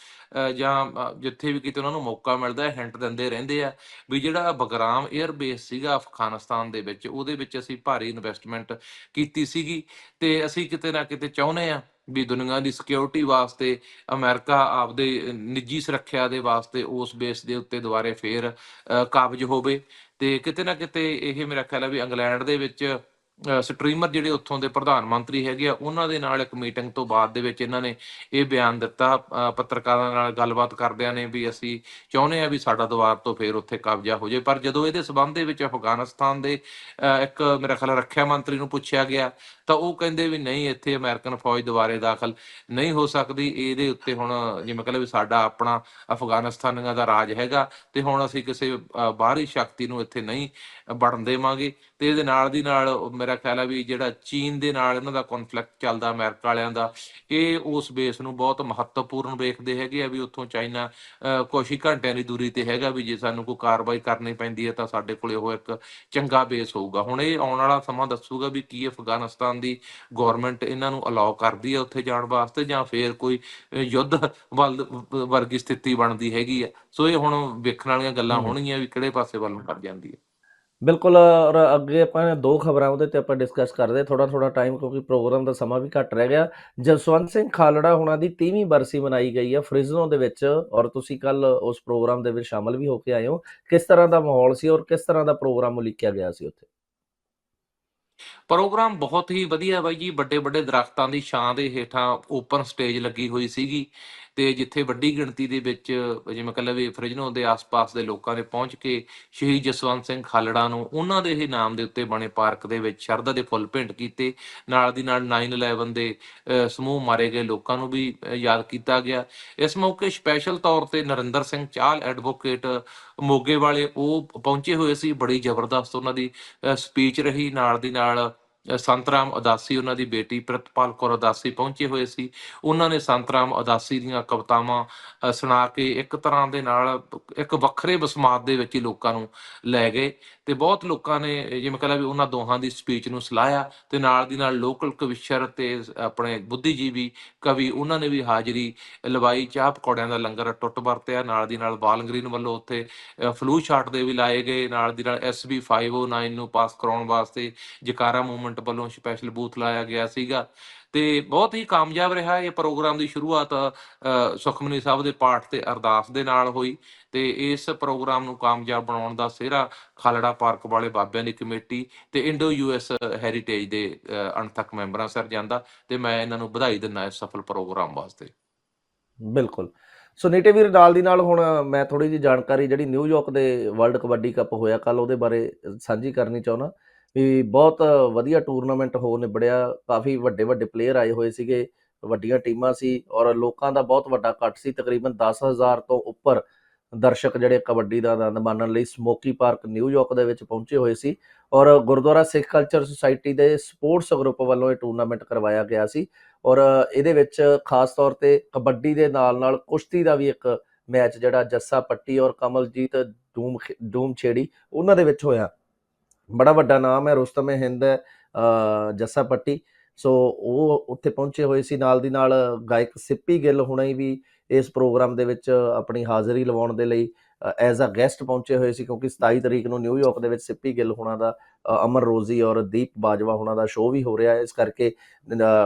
S2: ਜਾਂ ਜਿੱਥੇ ਵੀ ਕਿਤੇ ਉਹਨਾਂ ਨੂੰ ਮੌਕਾ ਮਿਲਦਾ ਹੈ ਹਿੰਟ ਦਿੰਦੇ ਰਹਿੰਦੇ ਆ ਵੀ ਜਿਹੜਾ ਬਗਰਾਮ 에ਅਰ ਬੇਸ ਸੀਗਾ ਅਫਗਾਨਿਸਤਾਨ ਦੇ ਵਿੱਚ ਉਹਦੇ ਵਿੱਚ ਅਸੀਂ ਭਾਰੀ ਇਨਵੈਸਟਮੈਂਟ ਕੀਤੀ ਸੀਗੀ। ਤੇ ਅਸੀਂ ਕਿਤੇ ਨਾ ਕਿਤੇ ਚਾਹੁੰਦੇ ਆ ਵੀ ਦੁਨੀਆ ਦੀ ਸਿਕਿਉਰਿਟੀ ਵਾਸਤੇ ਅਮਰੀਕਾ ਆਪਦੇ ਨਿੱਜੀ ਸੁਰੱਖਿਆ ਦੇ ਵਾਸਤੇ ਉਸ ਬੇਸ ਦੇ ਉੱਤੇ ਦੁਬਾਰੇ ਫੇਰ ਅਹ, ਕਾਬਜ ਹੋਵੇ। ਤੇ ਕਿਤੇ ਨਾ ਕਿਤੇ ਇਹ ਮੇਰਾ ਖਿਆਲ ਹੈ ਵੀ ਇੰਗਲੈਂਡ ਦੇ ਵਿੱਚ ਸਟ੍ਰੀਮਰ ਜਿਹੜੇ ਉੱਥੋਂ ਦੇ ਪ੍ਰਧਾਨ ਮੰਤਰੀ ਹੈਗੇ ਆ ਉਹਨਾਂ ਦੇ ਨਾਲ ਇੱਕ ਮੀਟਿੰਗ ਤੋਂ ਬਾਅਦ ਦੇ ਵਿੱਚ ਇਹਨਾਂ ਨੇ ਇਹ ਬਿਆਨ ਦਿੱਤਾ। ਅ, ਪੱਤਰਕਾਰਾਂ ਨਾਲ ਗੱਲਬਾਤ ਕਰਦਿਆਂ ਨੇ ਵੀ ਅਸੀਂ ਚਾਹੁੰਦੇ ਆ ਵੀ ਸਾਡਾ ਦੁਬਾਰ ਤੋਂ ਫੇਰ ਉੱਥੇ ਕਬਜ਼ਾ ਹੋ ਜਾਏ। ਪਰ ਜਦੋਂ ਇਹਦੇ ਸਬੰਧ ਦੇ ਵਿੱਚ ਅਫਗਾਨਿਸਤਾਨ ਦੇ ਅ, ਇੱਕ ਮੇਰਾ ਖਿਆਲ ਰੱਖਿਆ ਮੰਤਰੀ ਨੂੰ ਪੁੱਛਿਆ ਗਿਆ ਤਾਂ ਉਹ ਕਹਿੰਦੇ ਵੀ ਨਹੀਂ ਇੱਥੇ ਅਮਰੀਕਨ ਫੌਜ ਦੁਬਾਰੇ ਦਾਖਲ ਨਹੀਂ ਹੋ ਸਕਦੀ। ਇਹਦੇ ਉੱਤੇ ਹੁਣ ਜਿਵੇਂ ਕਹਿੰਦੇ ਵੀ ਸਾਡਾ ਆਪਣਾ ਅਫਗਾਨਿਸਤਾਨੀਆਂ ਦਾ ਰਾਜ ਹੈਗਾ ਤੇ ਹੁਣ ਅਸੀਂ ਕਿਸੇ ਬਾਹਰੀ ਸ਼ਕਤੀ ਨੂੰ ਇੱਥੇ ਨਹੀਂ ਵੜਨ ਦੇਵਾਂਗੇ। ਤੇ ਇਹਦੇ ਨਾਲ ਦੀ ਨਾਲ ਮੇਰਾ ਖਿਆਲ ਹੈ ਵੀ ਜਿਹੜਾ ਚੀਨ ਦੇ ਨਾਲ ਇਹਨਾਂ ਦਾ ਕਨਫਲਿਕਟ ਚੱਲਦਾ ਅਮਰੀਕਾ ਵਾਲਿਆਂ ਦਾ ਇਹ ਉਸ ਬੇਸ ਨੂੰ ਬਹੁਤ ਮਹੱਤਵਪੂਰਨ ਵੇਖਦੇ ਹੈਗੇ ਆ ਵੀ ਉੱਥੋਂ ਚਾਈਨਾ ਅਹ, ਕੁਛ ਹੀ ਘੰਟਿਆਂ ਦੀ ਦੂਰੀ ਤੇ ਹੈਗਾ ਵੀ ਜੇ ਸਾਨੂੰ ਕੋਈ ਕਾਰਵਾਈ ਕਰਨੀ ਪੈਂਦੀ ਹੈ ਤਾਂ ਸਾਡੇ ਕੋਲੇ ਉਹ ਇੱਕ ਚੰਗਾ ਬੇਸ ਹੋਊਗਾ। ਹੁਣ ਇਹ ਆਉਣ ਵਾਲਾ ਸਮਾਂ ਦੱਸੂਗਾ ਵੀ ਕੀ ਅਫਗਾਨਿਸਤਾਨ ਦੀ ਗਵਰਨਮੈਂਟ ਇਹਨਾਂ ਨੂੰ ਅਲਾਉ ਕਰਦੀ ਹੈ ਉੱਥੇ ਜਾਣ ਵਾਸਤੇ ਜਾਂ ਫੇਰ ਕੋਈ ਯੁੱਧ ਵੱਲ ਵਰਗੀ ਸਥਿਤੀ ਬਣਦੀ ਹੈਗੀ ਆ। ਸੋ ਇਹ ਹੁਣ ਵੇਖਣ ਵਾਲੀਆਂ ਗੱਲਾਂ। ਹੋਣਗੀਆਂ ਵੀ ਕਿਹੜੇ ਪਾਸੇ ਵੱਲ ਨੂੰ ਕਰ ਜਾਂਦੀ ਹੈ
S1: ਬਿਲਕੁਲ ਔਰ ਅੱਗੇ ਆਪਾਂ ਦੋ ਖਬਰਾਂ ਉਹਦੇ ਤੇ ਆਪਾਂ ਡਿਸਕਸ ਕਰਦੇ ਥੋੜਾ ਥੋੜਾ ਟਾਈਮ ਕਿਉਂਕਿ ਪ੍ਰੋਗਰਾਮ ਦਾ ਸਮਾਂ ਵੀ ਘੱਟ ਰਹਿ ਗਿਆ। ਜਸਵੰਤ ਸਿੰਘ ਖਾਲੜਾ ਹੁਣਾਂ ਦੀ 30ਵੀਂ ਬਰਸੀ ਮਨਾਈ ਗਈ ਹੈ ਫ੍ਰਿਜ਼ਨੋ ਦੇ ਵਿੱਚ ਔਰ ਤੁਸੀਂ ਕੱਲ ਉਸ ਪ੍ਰੋਗਰਾਮ ਦੇ ਵਿੱਚ ਸ਼ਾਮਲ ਵੀ ਹੋ ਕੇ ਆਏ ਹੋ। ਕਿਸ ਤਰ੍ਹਾਂ ਦਾ ਮਾਹੌਲ ਸੀ ਔਰ ਕਿਸ ਤਰ੍ਹਾਂ ਦਾ ਪ੍ਰੋਗਰਾਮ ਉਲੀਕਿਆ ਗਿਆ ਸੀ ਉੱਥੇ?
S2: ਪ੍ਰੋਗਰਾਮ ਬਹੁਤ ਹੀ ਵਧੀਆ ਬਾਈ ਜੀ ਵੱਡੇ ਵੱਡੇ ਦਰਖਤਾਂ ਦੀ ਛਾਂ ਦੇ ਹੇਠਾਂ ਓਪਨ ਸਟੇਜ ਲੱਗੀ ਹੋਈ ਸੀਗੀ। ਤੇ ਜਿੱਥੇ ਵੱਡੀ ਗਿਣਤੀ ਦੇ ਵਿੱਚ ਜਿਵੇਂ ਕਹ ਵੀ ਫਰਿਜਨੋ ਦੇ ਆਸ-ਪਾਸ ਦੇ ਲੋਕਾਂ ਨੇ ਪਹੁੰਚ ਕੇ ਸ਼ਹੀਦ ਜਸਵੰਤ ਸਿੰਘ ਖਾਲੜਾ ਨੂੰ ਉਹਨਾਂ ਦੇ ਹੀ ਨਾਮ ਦੇ ਉੱਤੇ ਬਣੇ ਪਾਰਕ ਦੇ ਵਿੱਚ ਸ਼ਰਧਾ ਦੇ ਫੁੱਲ ਭੇਂਟ ਕੀਤੇ। ਨਾਲ ਦੀ ਨਾਲ 9/11 ਦੇ ਅਹ, ਸਮੂਹ ਮਾਰੇ ਗਏ ਲੋਕਾਂ ਨੂੰ ਵੀ ਯਾਦ ਕੀਤਾ ਗਿਆ। ਇਸ ਮੌਕੇ ਸਪੈਸ਼ਲ ਤੌਰ ਤੇ ਨਰਿੰਦਰ ਸਿੰਘ ਚਾਹਲ ਐਡਵੋਕੇਟ ਮੋਗੇ ਵਾਲੇ ਉਹ ਪਹੁੰਚੇ ਹੋਏ ਸੀ। ਬੜੀ ਜ਼ਬਰਦਸਤ ਉਹਨਾਂ ਦੀ ਸਪੀਚ ਰਹੀ। ਨਾਲ ਦੀ ਨਾਲ ਸੰਤਰਾਮ ਉਦਾਸੀ, ਉਹਨਾਂ ਦੀ ਬੇਟੀ ਪ੍ਰਿਤਪਾਲ ਕੌਰ ਉਦਾਸੀ ਪਹੁੰਚੇ ਹੋਏ ਸੀ। ਉਹਨਾਂ ਨੇ ਸੰਤਰਾਮ ਉਦਾਸੀ ਦੀਆਂ ਕਵਿਤਾਵਾਂ ਸੁਣਾ ਕੇ ਇੱਕ ਤਰ੍ਹਾਂ ਦੇ ਨਾਲ ਇੱਕ ਵੱਖਰੇ ਬਸਮਾਤ ਦੇ ਵਿੱਚ ਹੀ ਲੋਕਾਂ ਨੂੰ ਲੈ ਗਏ। ਤੇ ਬਹੁਤ ਲੋਕਾਂ ਨੇ ਅ, ਜਿਵੇਂ ਕਹਿੰਦਾ ਵੀ ਉਹਨਾਂ ਦੋਹਾਂ ਦੀ ਸਪੀਚ ਨੂੰ ਸਲਾਇਆ ਤੇ ਨਾਲ ਦੀ ਨਾਲ ਲੋਕਲ ਕਵਿਸ਼ਰ ਤੇ ਆਪਣੇ ਬੁੱਧੀਜੀਵੀ ਕਵੀ ਉਹਨਾਂ ਨੇ ਵੀ ਹਾਜ਼ਰੀ ਲਵਾਈ ਚਾਹ ਪਕੌੜਿਆਂ ਦਾ ਲੰਗਰ ਟੁੱਟ ਵਰਤਿਆ ਨਾਲ ਦੀ ਨਾਲ ਬਾਲ ਵੱਲੋਂ ਉੱਥੇ ਫਲੂ ਸ਼ਾਟ ਦੇ ਵੀ ਲਾਏ ਗਏ ਨਾਲ ਦੀ ਨਾਲ SB 509 ਨੂੰ ਪਾਸ ਕਰਾਉਣ ਵਾਸਤੇ ਜਕਾਰਾ ਮੂਵਮੈਂਟ ਵੱਲੋਂ ਸਪੈਸ਼ਲ ਬੂਥ ਲਾਇਆ ਗਿਆ ਸੀਗਾ। ਤੇ ਬਹੁਤ ਹੀ ਕਾਮਯਾਬ ਰਿਹਾ ਇਹ ਪ੍ਰੋਗਰਾਮ ਦੀ ਸ਼ੁਰੂਆਤ ਸੁਖਮਨੀ ਸਾਹਿਬ ਦੇ ਪਾਠ ਤੇ ਅਰਦਾਸ ਦੇ ਨਾਲ ਹੋਈ ਤੇ ਇਸ ਪ੍ਰੋਗਰਾਮ ਨੂੰ ਕਾਮਯਾਬ ਬਣਾਉਣ ਦਾ ਸਿਹਰਾ ਖਾਲੜਾ ਪਾਰਕ ਵਾਲੇ ਬਾਬਿਆਂ ਦੀ ਕਮੇਟੀ ਤੇ ਇੰਡੋ ਯੂਐਸ ਹੈਰੀਟੇਜ ਦੇ ਅ, ਅਣਥੱਕ ਮੈਂਬਰਾਂ ਸਿਰ ਜਾਂਦਾ ਤੇ ਮੈਂ ਇਹਨਾਂ ਨੂੰ ਵਧਾਈ ਦਿੰਦਾ ਇਸ ਸਫਲ ਪ੍ਰੋਗਰਾਮ ਵਾਸਤੇ।
S1: ਬਿਲਕੁਲ। ਸੋ ਨੀਟੇ ਵੀਰ ਨਾਲ ਦੀ ਨਾਲ ਹੁਣ ਮੈਂ ਥੋੜੀ ਜਿਹੀ ਜਾਣਕਾਰੀ ਜਿਹੜੀ ਨਿਊਯਾਰਕ ਦੇ ਵਰਲਡ ਕਬੱਡੀ ਕੱਪ ਹੋਇਆ ਕੱਲ ਉਹਦੇ ਬਾਰੇ ਸਾਂਝੀ ਕਰਨੀ ਚਾਹੁੰਦਾ। ਵੀ ਬਹੁਤ ਵਧੀਆ ਟੂਰਨਾਮੈਂਟ ਹੋ ਨਿਬੜਿਆ, ਕਾਫੀ ਵੱਡੇ ਵੱਡੇ ਪਲੇਅਰ ਆਏ ਹੋਏ ਸੀਗੇ, ਵੱਡੀਆਂ ਟੀਮਾਂ ਸੀ ਔਰ ਲੋਕਾਂ ਦਾ ਬਹੁਤ ਵੱਡਾ ਇਕੱਠ ਸੀ, ਤਕਰੀਬਨ 10000 ਤੋਂ ਉੱਪਰ ਦਰਸ਼ਕ ਜਿਹੜੇ ਕਬੱਡੀ ਦਾ ਆਨੰਦ ਮਾਣਨ ਲਈ ਸਮੋਕੀ ਪਾਰਕ ਨਿਊਯਾਰਕ ਦੇ ਵਿੱਚ ਪਹੁੰਚੇ ਹੋਏ ਸੀ ਔਰ ਗੁਰਦੁਆਰਾ ਸਿੱਖ ਕਲਚਰ ਸੁਸਾਇਟੀ ਦੇ ਸਪੋਰਟਸ ਗਰੁੱਪ ਵੱਲੋਂ ਇਹ ਟੂਰਨਾਮੈਂਟ ਕਰਵਾਇਆ ਗਿਆ ਸੀ ਔਰ ਇਹਦੇ ਵਿੱਚ ਖਾਸ ਤੌਰ ਤੇ ਕਬੱਡੀ ਦੇ ਨਾਲ ਨਾਲ ਕੁਸ਼ਤੀ ਦਾ ਵੀ ਇੱਕ ਮੈਚ ਜਿਹੜਾ ਜੱਸਾ ਪੱਟੀ ਔਰ ਕਮਲਜੀਤ ਡੂਮ ਖੇ- ਡੂਮ ਛੇੜੀ ਉਹਨਾਂ ਦੇ ਵਿੱਚ ਹੋਇਆ। ਬੜਾ ਵੱਡਾ ਨਾਮ ਹੈ ਰੁਸਤਮ ਹਿੰਦ ਹੈ, ਜੱਸਾ ਪੱਟੀ। ਸੋ ਉਹ ਉੱਥੇ ਪਹੁੰਚੇ ਹੋਏ ਸੀ ਨਾਲ ਦੀ ਨਾਲ ਗਾਇਕ ਸਿੱਪੀ ਗਿੱਲ ਹੁਣੇ ਵੀ ਇਸ ਪ੍ਰੋਗਰਾਮ ਦੇ ਵਿੱਚ ਆਪਣੀ ਹਾਜ਼ਰੀ ਲਵਾਉਣ ਦੇ ਲਈ ਐਜ਼ ਅ ਗੈਸਟ ਪਹੁੰਚੇ ਹੋਏ ਸੀ ਕਿਉਂਕਿ 27 ਤਰੀਕ ਨੂੰ ਨਿਊਯਾਰਕ ਦੇ ਵਿੱਚ ਸਿੱਪੀ ਗਿੱਲ ਹੁਣਾਂ ਦਾ ਅਮਰ ਰੋਜ਼ੀ ਔਰ ਦੀਪ ਬਾਜਵਾ ਹੁਣਾਂ ਦਾ ਸ਼ੋਅ ਵੀ ਹੋ ਰਿਹਾ ਹੈ। ਇਸ ਕਰਕੇ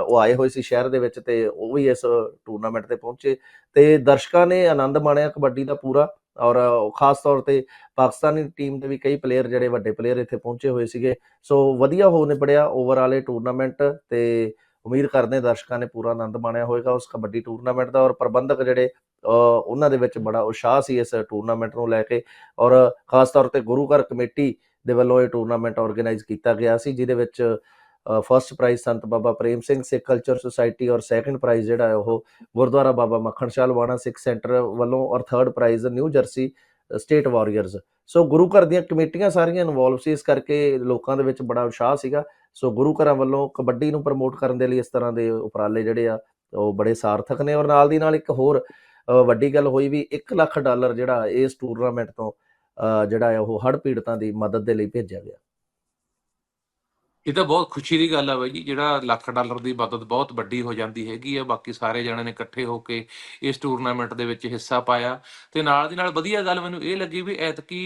S1: ਉਹ ਆਏ ਹੋਏ ਸੀ ਸ਼ਹਿਰ ਦੇ ਵਿੱਚ ਤੇ ਉਹ ਵੀ ਇਸ ਟੂਰਨਾਮੈਂਟ ਤੇ ਪਹੁੰਚੇ। ਤੇ ਦਰਸ਼ਕਾਂ ਨੇ ਆਨੰਦ ਮਾਣਿਆ ਕਬੱਡੀ ਦਾ ਪੂਰਾ। ਔਰ ਖਾਸ ਤੌਰ ਤੇ ਪਾਕਿਸਤਾਨੀ ਟੀਮ ਦੇ ਵੀ ਕਈ ਪਲੇਅਰ ਜਿਹੜੇ ਵੱਡੇ ਪਲੇਅਰ ਇੱਥੇ ਪਹੁੰਚੇ ਹੋਏ ਸੀਗੇ। ਸੋ ਵਧੀਆ ਹੋ ਨਿਬੜਿਆ ਓਵਰਆਲ ਇਹ ਟੂਰਨਾਮੈਂਟ ਤੇ ਉਮੀਦ ਕਰਦੇ ਦਰਸ਼ਕਾਂ ਨੇ ਪੂਰਾ ਆਨੰਦ ਮਾਣਿਆ ਹੋਵੇਗਾ ਉਸ ਕਬੱਡੀ ਟੂਰਨਾਮੈਂਟ ਦਾ। ਔਰ ਪ੍ਰਬੰਧਕ ਜਿਹੜੇ ਉਹਨਾਂ ਦੇ ਵਿੱਚ ਬੜਾ ਉਤਸ਼ਾਹ ਸੀ ਇਸ ਟੂਰਨਾਮੈਂਟ ਨੂੰ ਲੈ ਕੇ। ਔਰ ਖਾਸ ਤੌਰ ਤੇ ਗੁਰੂ ਘਰ ਕਮੇਟੀ ਦੇ ਵੱਲੋਂ ਇਹ ਟੂਰਨਾਮੈਂਟ ਆਰਗੇਨਾਈਜ਼ ਕੀਤਾ ਗਿਆ ਸੀ, ਜਿਹਦੇ ਵਿੱਚ first prize Sant Baba Prem Singh Sikh culture society ਔਰ ਸੈਕੰਡ ਪ੍ਰਾਈਜ਼ ਜਿਹੜਾ ਹੈ ਉਹ ਗੁਰਦੁਆਰਾ ਬਾਬਾ ਮੱਖਣ ਸ਼ਾਹ ਲਵਾਣਾ ਸਿੱਖ ਸੈਂਟਰ ਵੱਲੋਂ ਔਰ third prize New Jersey state warriors so ਗੁਰੂ ਘਰ ਦੀਆਂ ਕਮੇਟੀਆਂ ਸਾਰੀਆਂ ਇਨਵੋਲਵ ਸੀ, ਇਸ ਕਰਕੇ ਲੋਕਾਂ ਦੇ ਵਿੱਚ ਬੜਾ ਉਤਸ਼ਾਹ ਸੀਗਾ। ਸੋ ਗੁਰੂ ਘਰਾਂ ਵੱਲੋਂ ਕਬੱਡੀ ਨੂੰ ਪ੍ਰਮੋਟ ਕਰਨ ਦੇ ਲਈ ਇਸ ਤਰ੍ਹਾਂ ਦੇ ਉਪਰਾਲੇ ਜਿਹੜੇ ਆ, ਉਹ ਬੜੇ ਸਾਰਥਕ ਨੇ ਔਰ ਨਾਲ ਦੀ ਨਾਲ ਇੱਕ ਹੋਰ ਵੱਡੀ ਗੱਲ ਹੋਈ ਵੀ 1 ਲੱਖ ਡਾਲਰ ਜਿਹੜਾ ਇਸ ਟੂਰਨਾਮੈਂਟ ਤੋਂ ਜਿਹੜਾ ਹੈ ਉਹ ਹੜ੍ਹ ਪੀੜਤਾਂ ਦੀ ਮਦਦ ਦੇ ਲਈ ਭੇਜਿਆ ਗਿਆ।
S2: ਇਹ ਤਾਂ ਬਹੁਤ ਖੁਸ਼ੀ ਦੀ ਗੱਲ ਆ ਬਾਈ ਜੀ, ਜਿਹੜਾ ਲੱਖ ਡਾਲਰ ਦੀ ਮਦਦ ਬਹੁਤ ਵੱਡੀ ਹੋ ਜਾਂਦੀ ਹੈਗੀ ਆ, ਬਾਕੀ ਸਾਰੇ ਜਣਿਆਂ ਨੇ ਇਕੱਠੇ ਹੋ ਕੇ ਇਸ ਟੂਰਨਾਮੈਂਟ ਦੇ ਵਿੱਚ ਹਿੱਸਾ ਪਾਇਆ। ਤੇ ਨਾਲ ਦੀ ਨਾਲ ਵਧੀਆ ਗੱਲ ਮੈਨੂੰ ਇਹ ਲੱਗੀ ਵੀ ਐਤਕੀ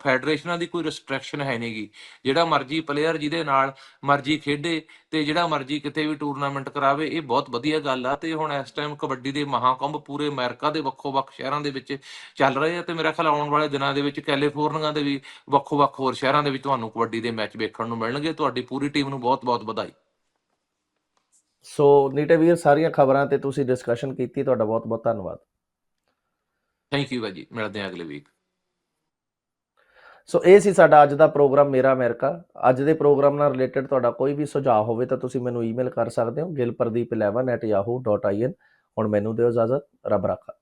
S2: ਫੈਡਰੇਸ਼ਨਾਂ ਦੀ ਕੋਈ ਰਿਸਟ੍ਰਿਕਸ਼ਨ ਹੈ ਨਹੀਂਗੀ ਜਿਹੜਾ ਮਰਜ਼ੀ ਪਲੇਅਰ ਜਿਹਦੇ ਨਾਲ ਮਰਜ਼ੀ ਖੇਡੇ ਤੇ ਜਿਹੜਾ ਮਰਜ਼ੀ ਕਿਤੇ ਵੀ ਟੂਰਨਾਮੈਂਟ ਕਰਾਵੇ, ਇਹ ਬਹੁਤ ਵਧੀਆ ਗੱਲ ਆ। ਤੇ ਹੁਣ ਇਸ ਟਾਈਮ ਕਬੱਡੀ ਦੇ ਮਹਾਕੁੰਭ ਪੂਰੇ ਅਮਰੀਕਾ ਦੇ ਵੱਖੋ-ਵੱਖ ਸ਼ਹਿਰਾਂ ਦੇ ਵਿੱਚ ਚੱਲ ਰਹੇ ਆ ਤੇ ਮੇਰਾ ਖਿਆਲ ਆਉਣ ਵਾਲੇ ਦਿਨਾਂ ਦੇ ਵਿੱਚ ਕੈਲੀਫੋਰਨੀਆ ਦੇ ਵੀ ਵੱਖੋ-ਵੱਖ ਹੋਰ ਸ਼ਹਿਰਾਂ ਦੇ ਵਿੱਚ ਤੁਹਾਨੂੰ ਕਬੱਡੀ ਦੇ ਮੈਚ ਵੇਖਣ ਨੂੰ ਮਿਲਣਗੇ। ਤੁਹਾਡੀ ਪੂਰੀ ਟੀਮ ਨੂੰ ਬਹੁਤ-ਬਹੁਤ ਵਧਾਈ।
S1: ਸੋ ਨੀਟੇ ਵੀਰ ਸਾਰੀਆਂ ਖਬਰਾਂ ਤੇ ਤੁਸੀਂ ਡਿਸਕਸ਼ਨ ਕੀਤੀ ਤੁਹਾਡਾ ਬਹੁਤ ਬਹੁਤ ਧੰਨਵਾਦ।
S2: ਥੈਂਕ ਯੂ ਬਾਈ ਜੀ ਮਿਲਦੇ ਹਾਂ ਅਗਲੇ ਵੀਕ
S1: ਸੋ ਇਹ ਸੀ ਸਾਡਾ ਅੱਜ ਦਾ ਪ੍ਰੋਗਰਾਮ ਮੇਰਾ ਅਮਰੀਕਾ। ਅੱਜ ਦੇ ਪ੍ਰੋਗਰਾਮ ਨਾਲ ਰਿਲੇਟਡ ਤੁਹਾਡਾ ਕੋਈ ਵੀ ਸੁਝਾਅ ਹੋਵੇ ਤਾਂ ਤੁਸੀਂ ਮੈਨੂੰ ਈਮੇਲ ਕਰ ਸਕਦੇ ਹੋ gilpardeep11@yahoo.in ਹੁਣ ਮੈਨੂੰ ਦਿਓ ਇਜਾਜ਼ਤ ਰੱਬ ਰਾਖਾ।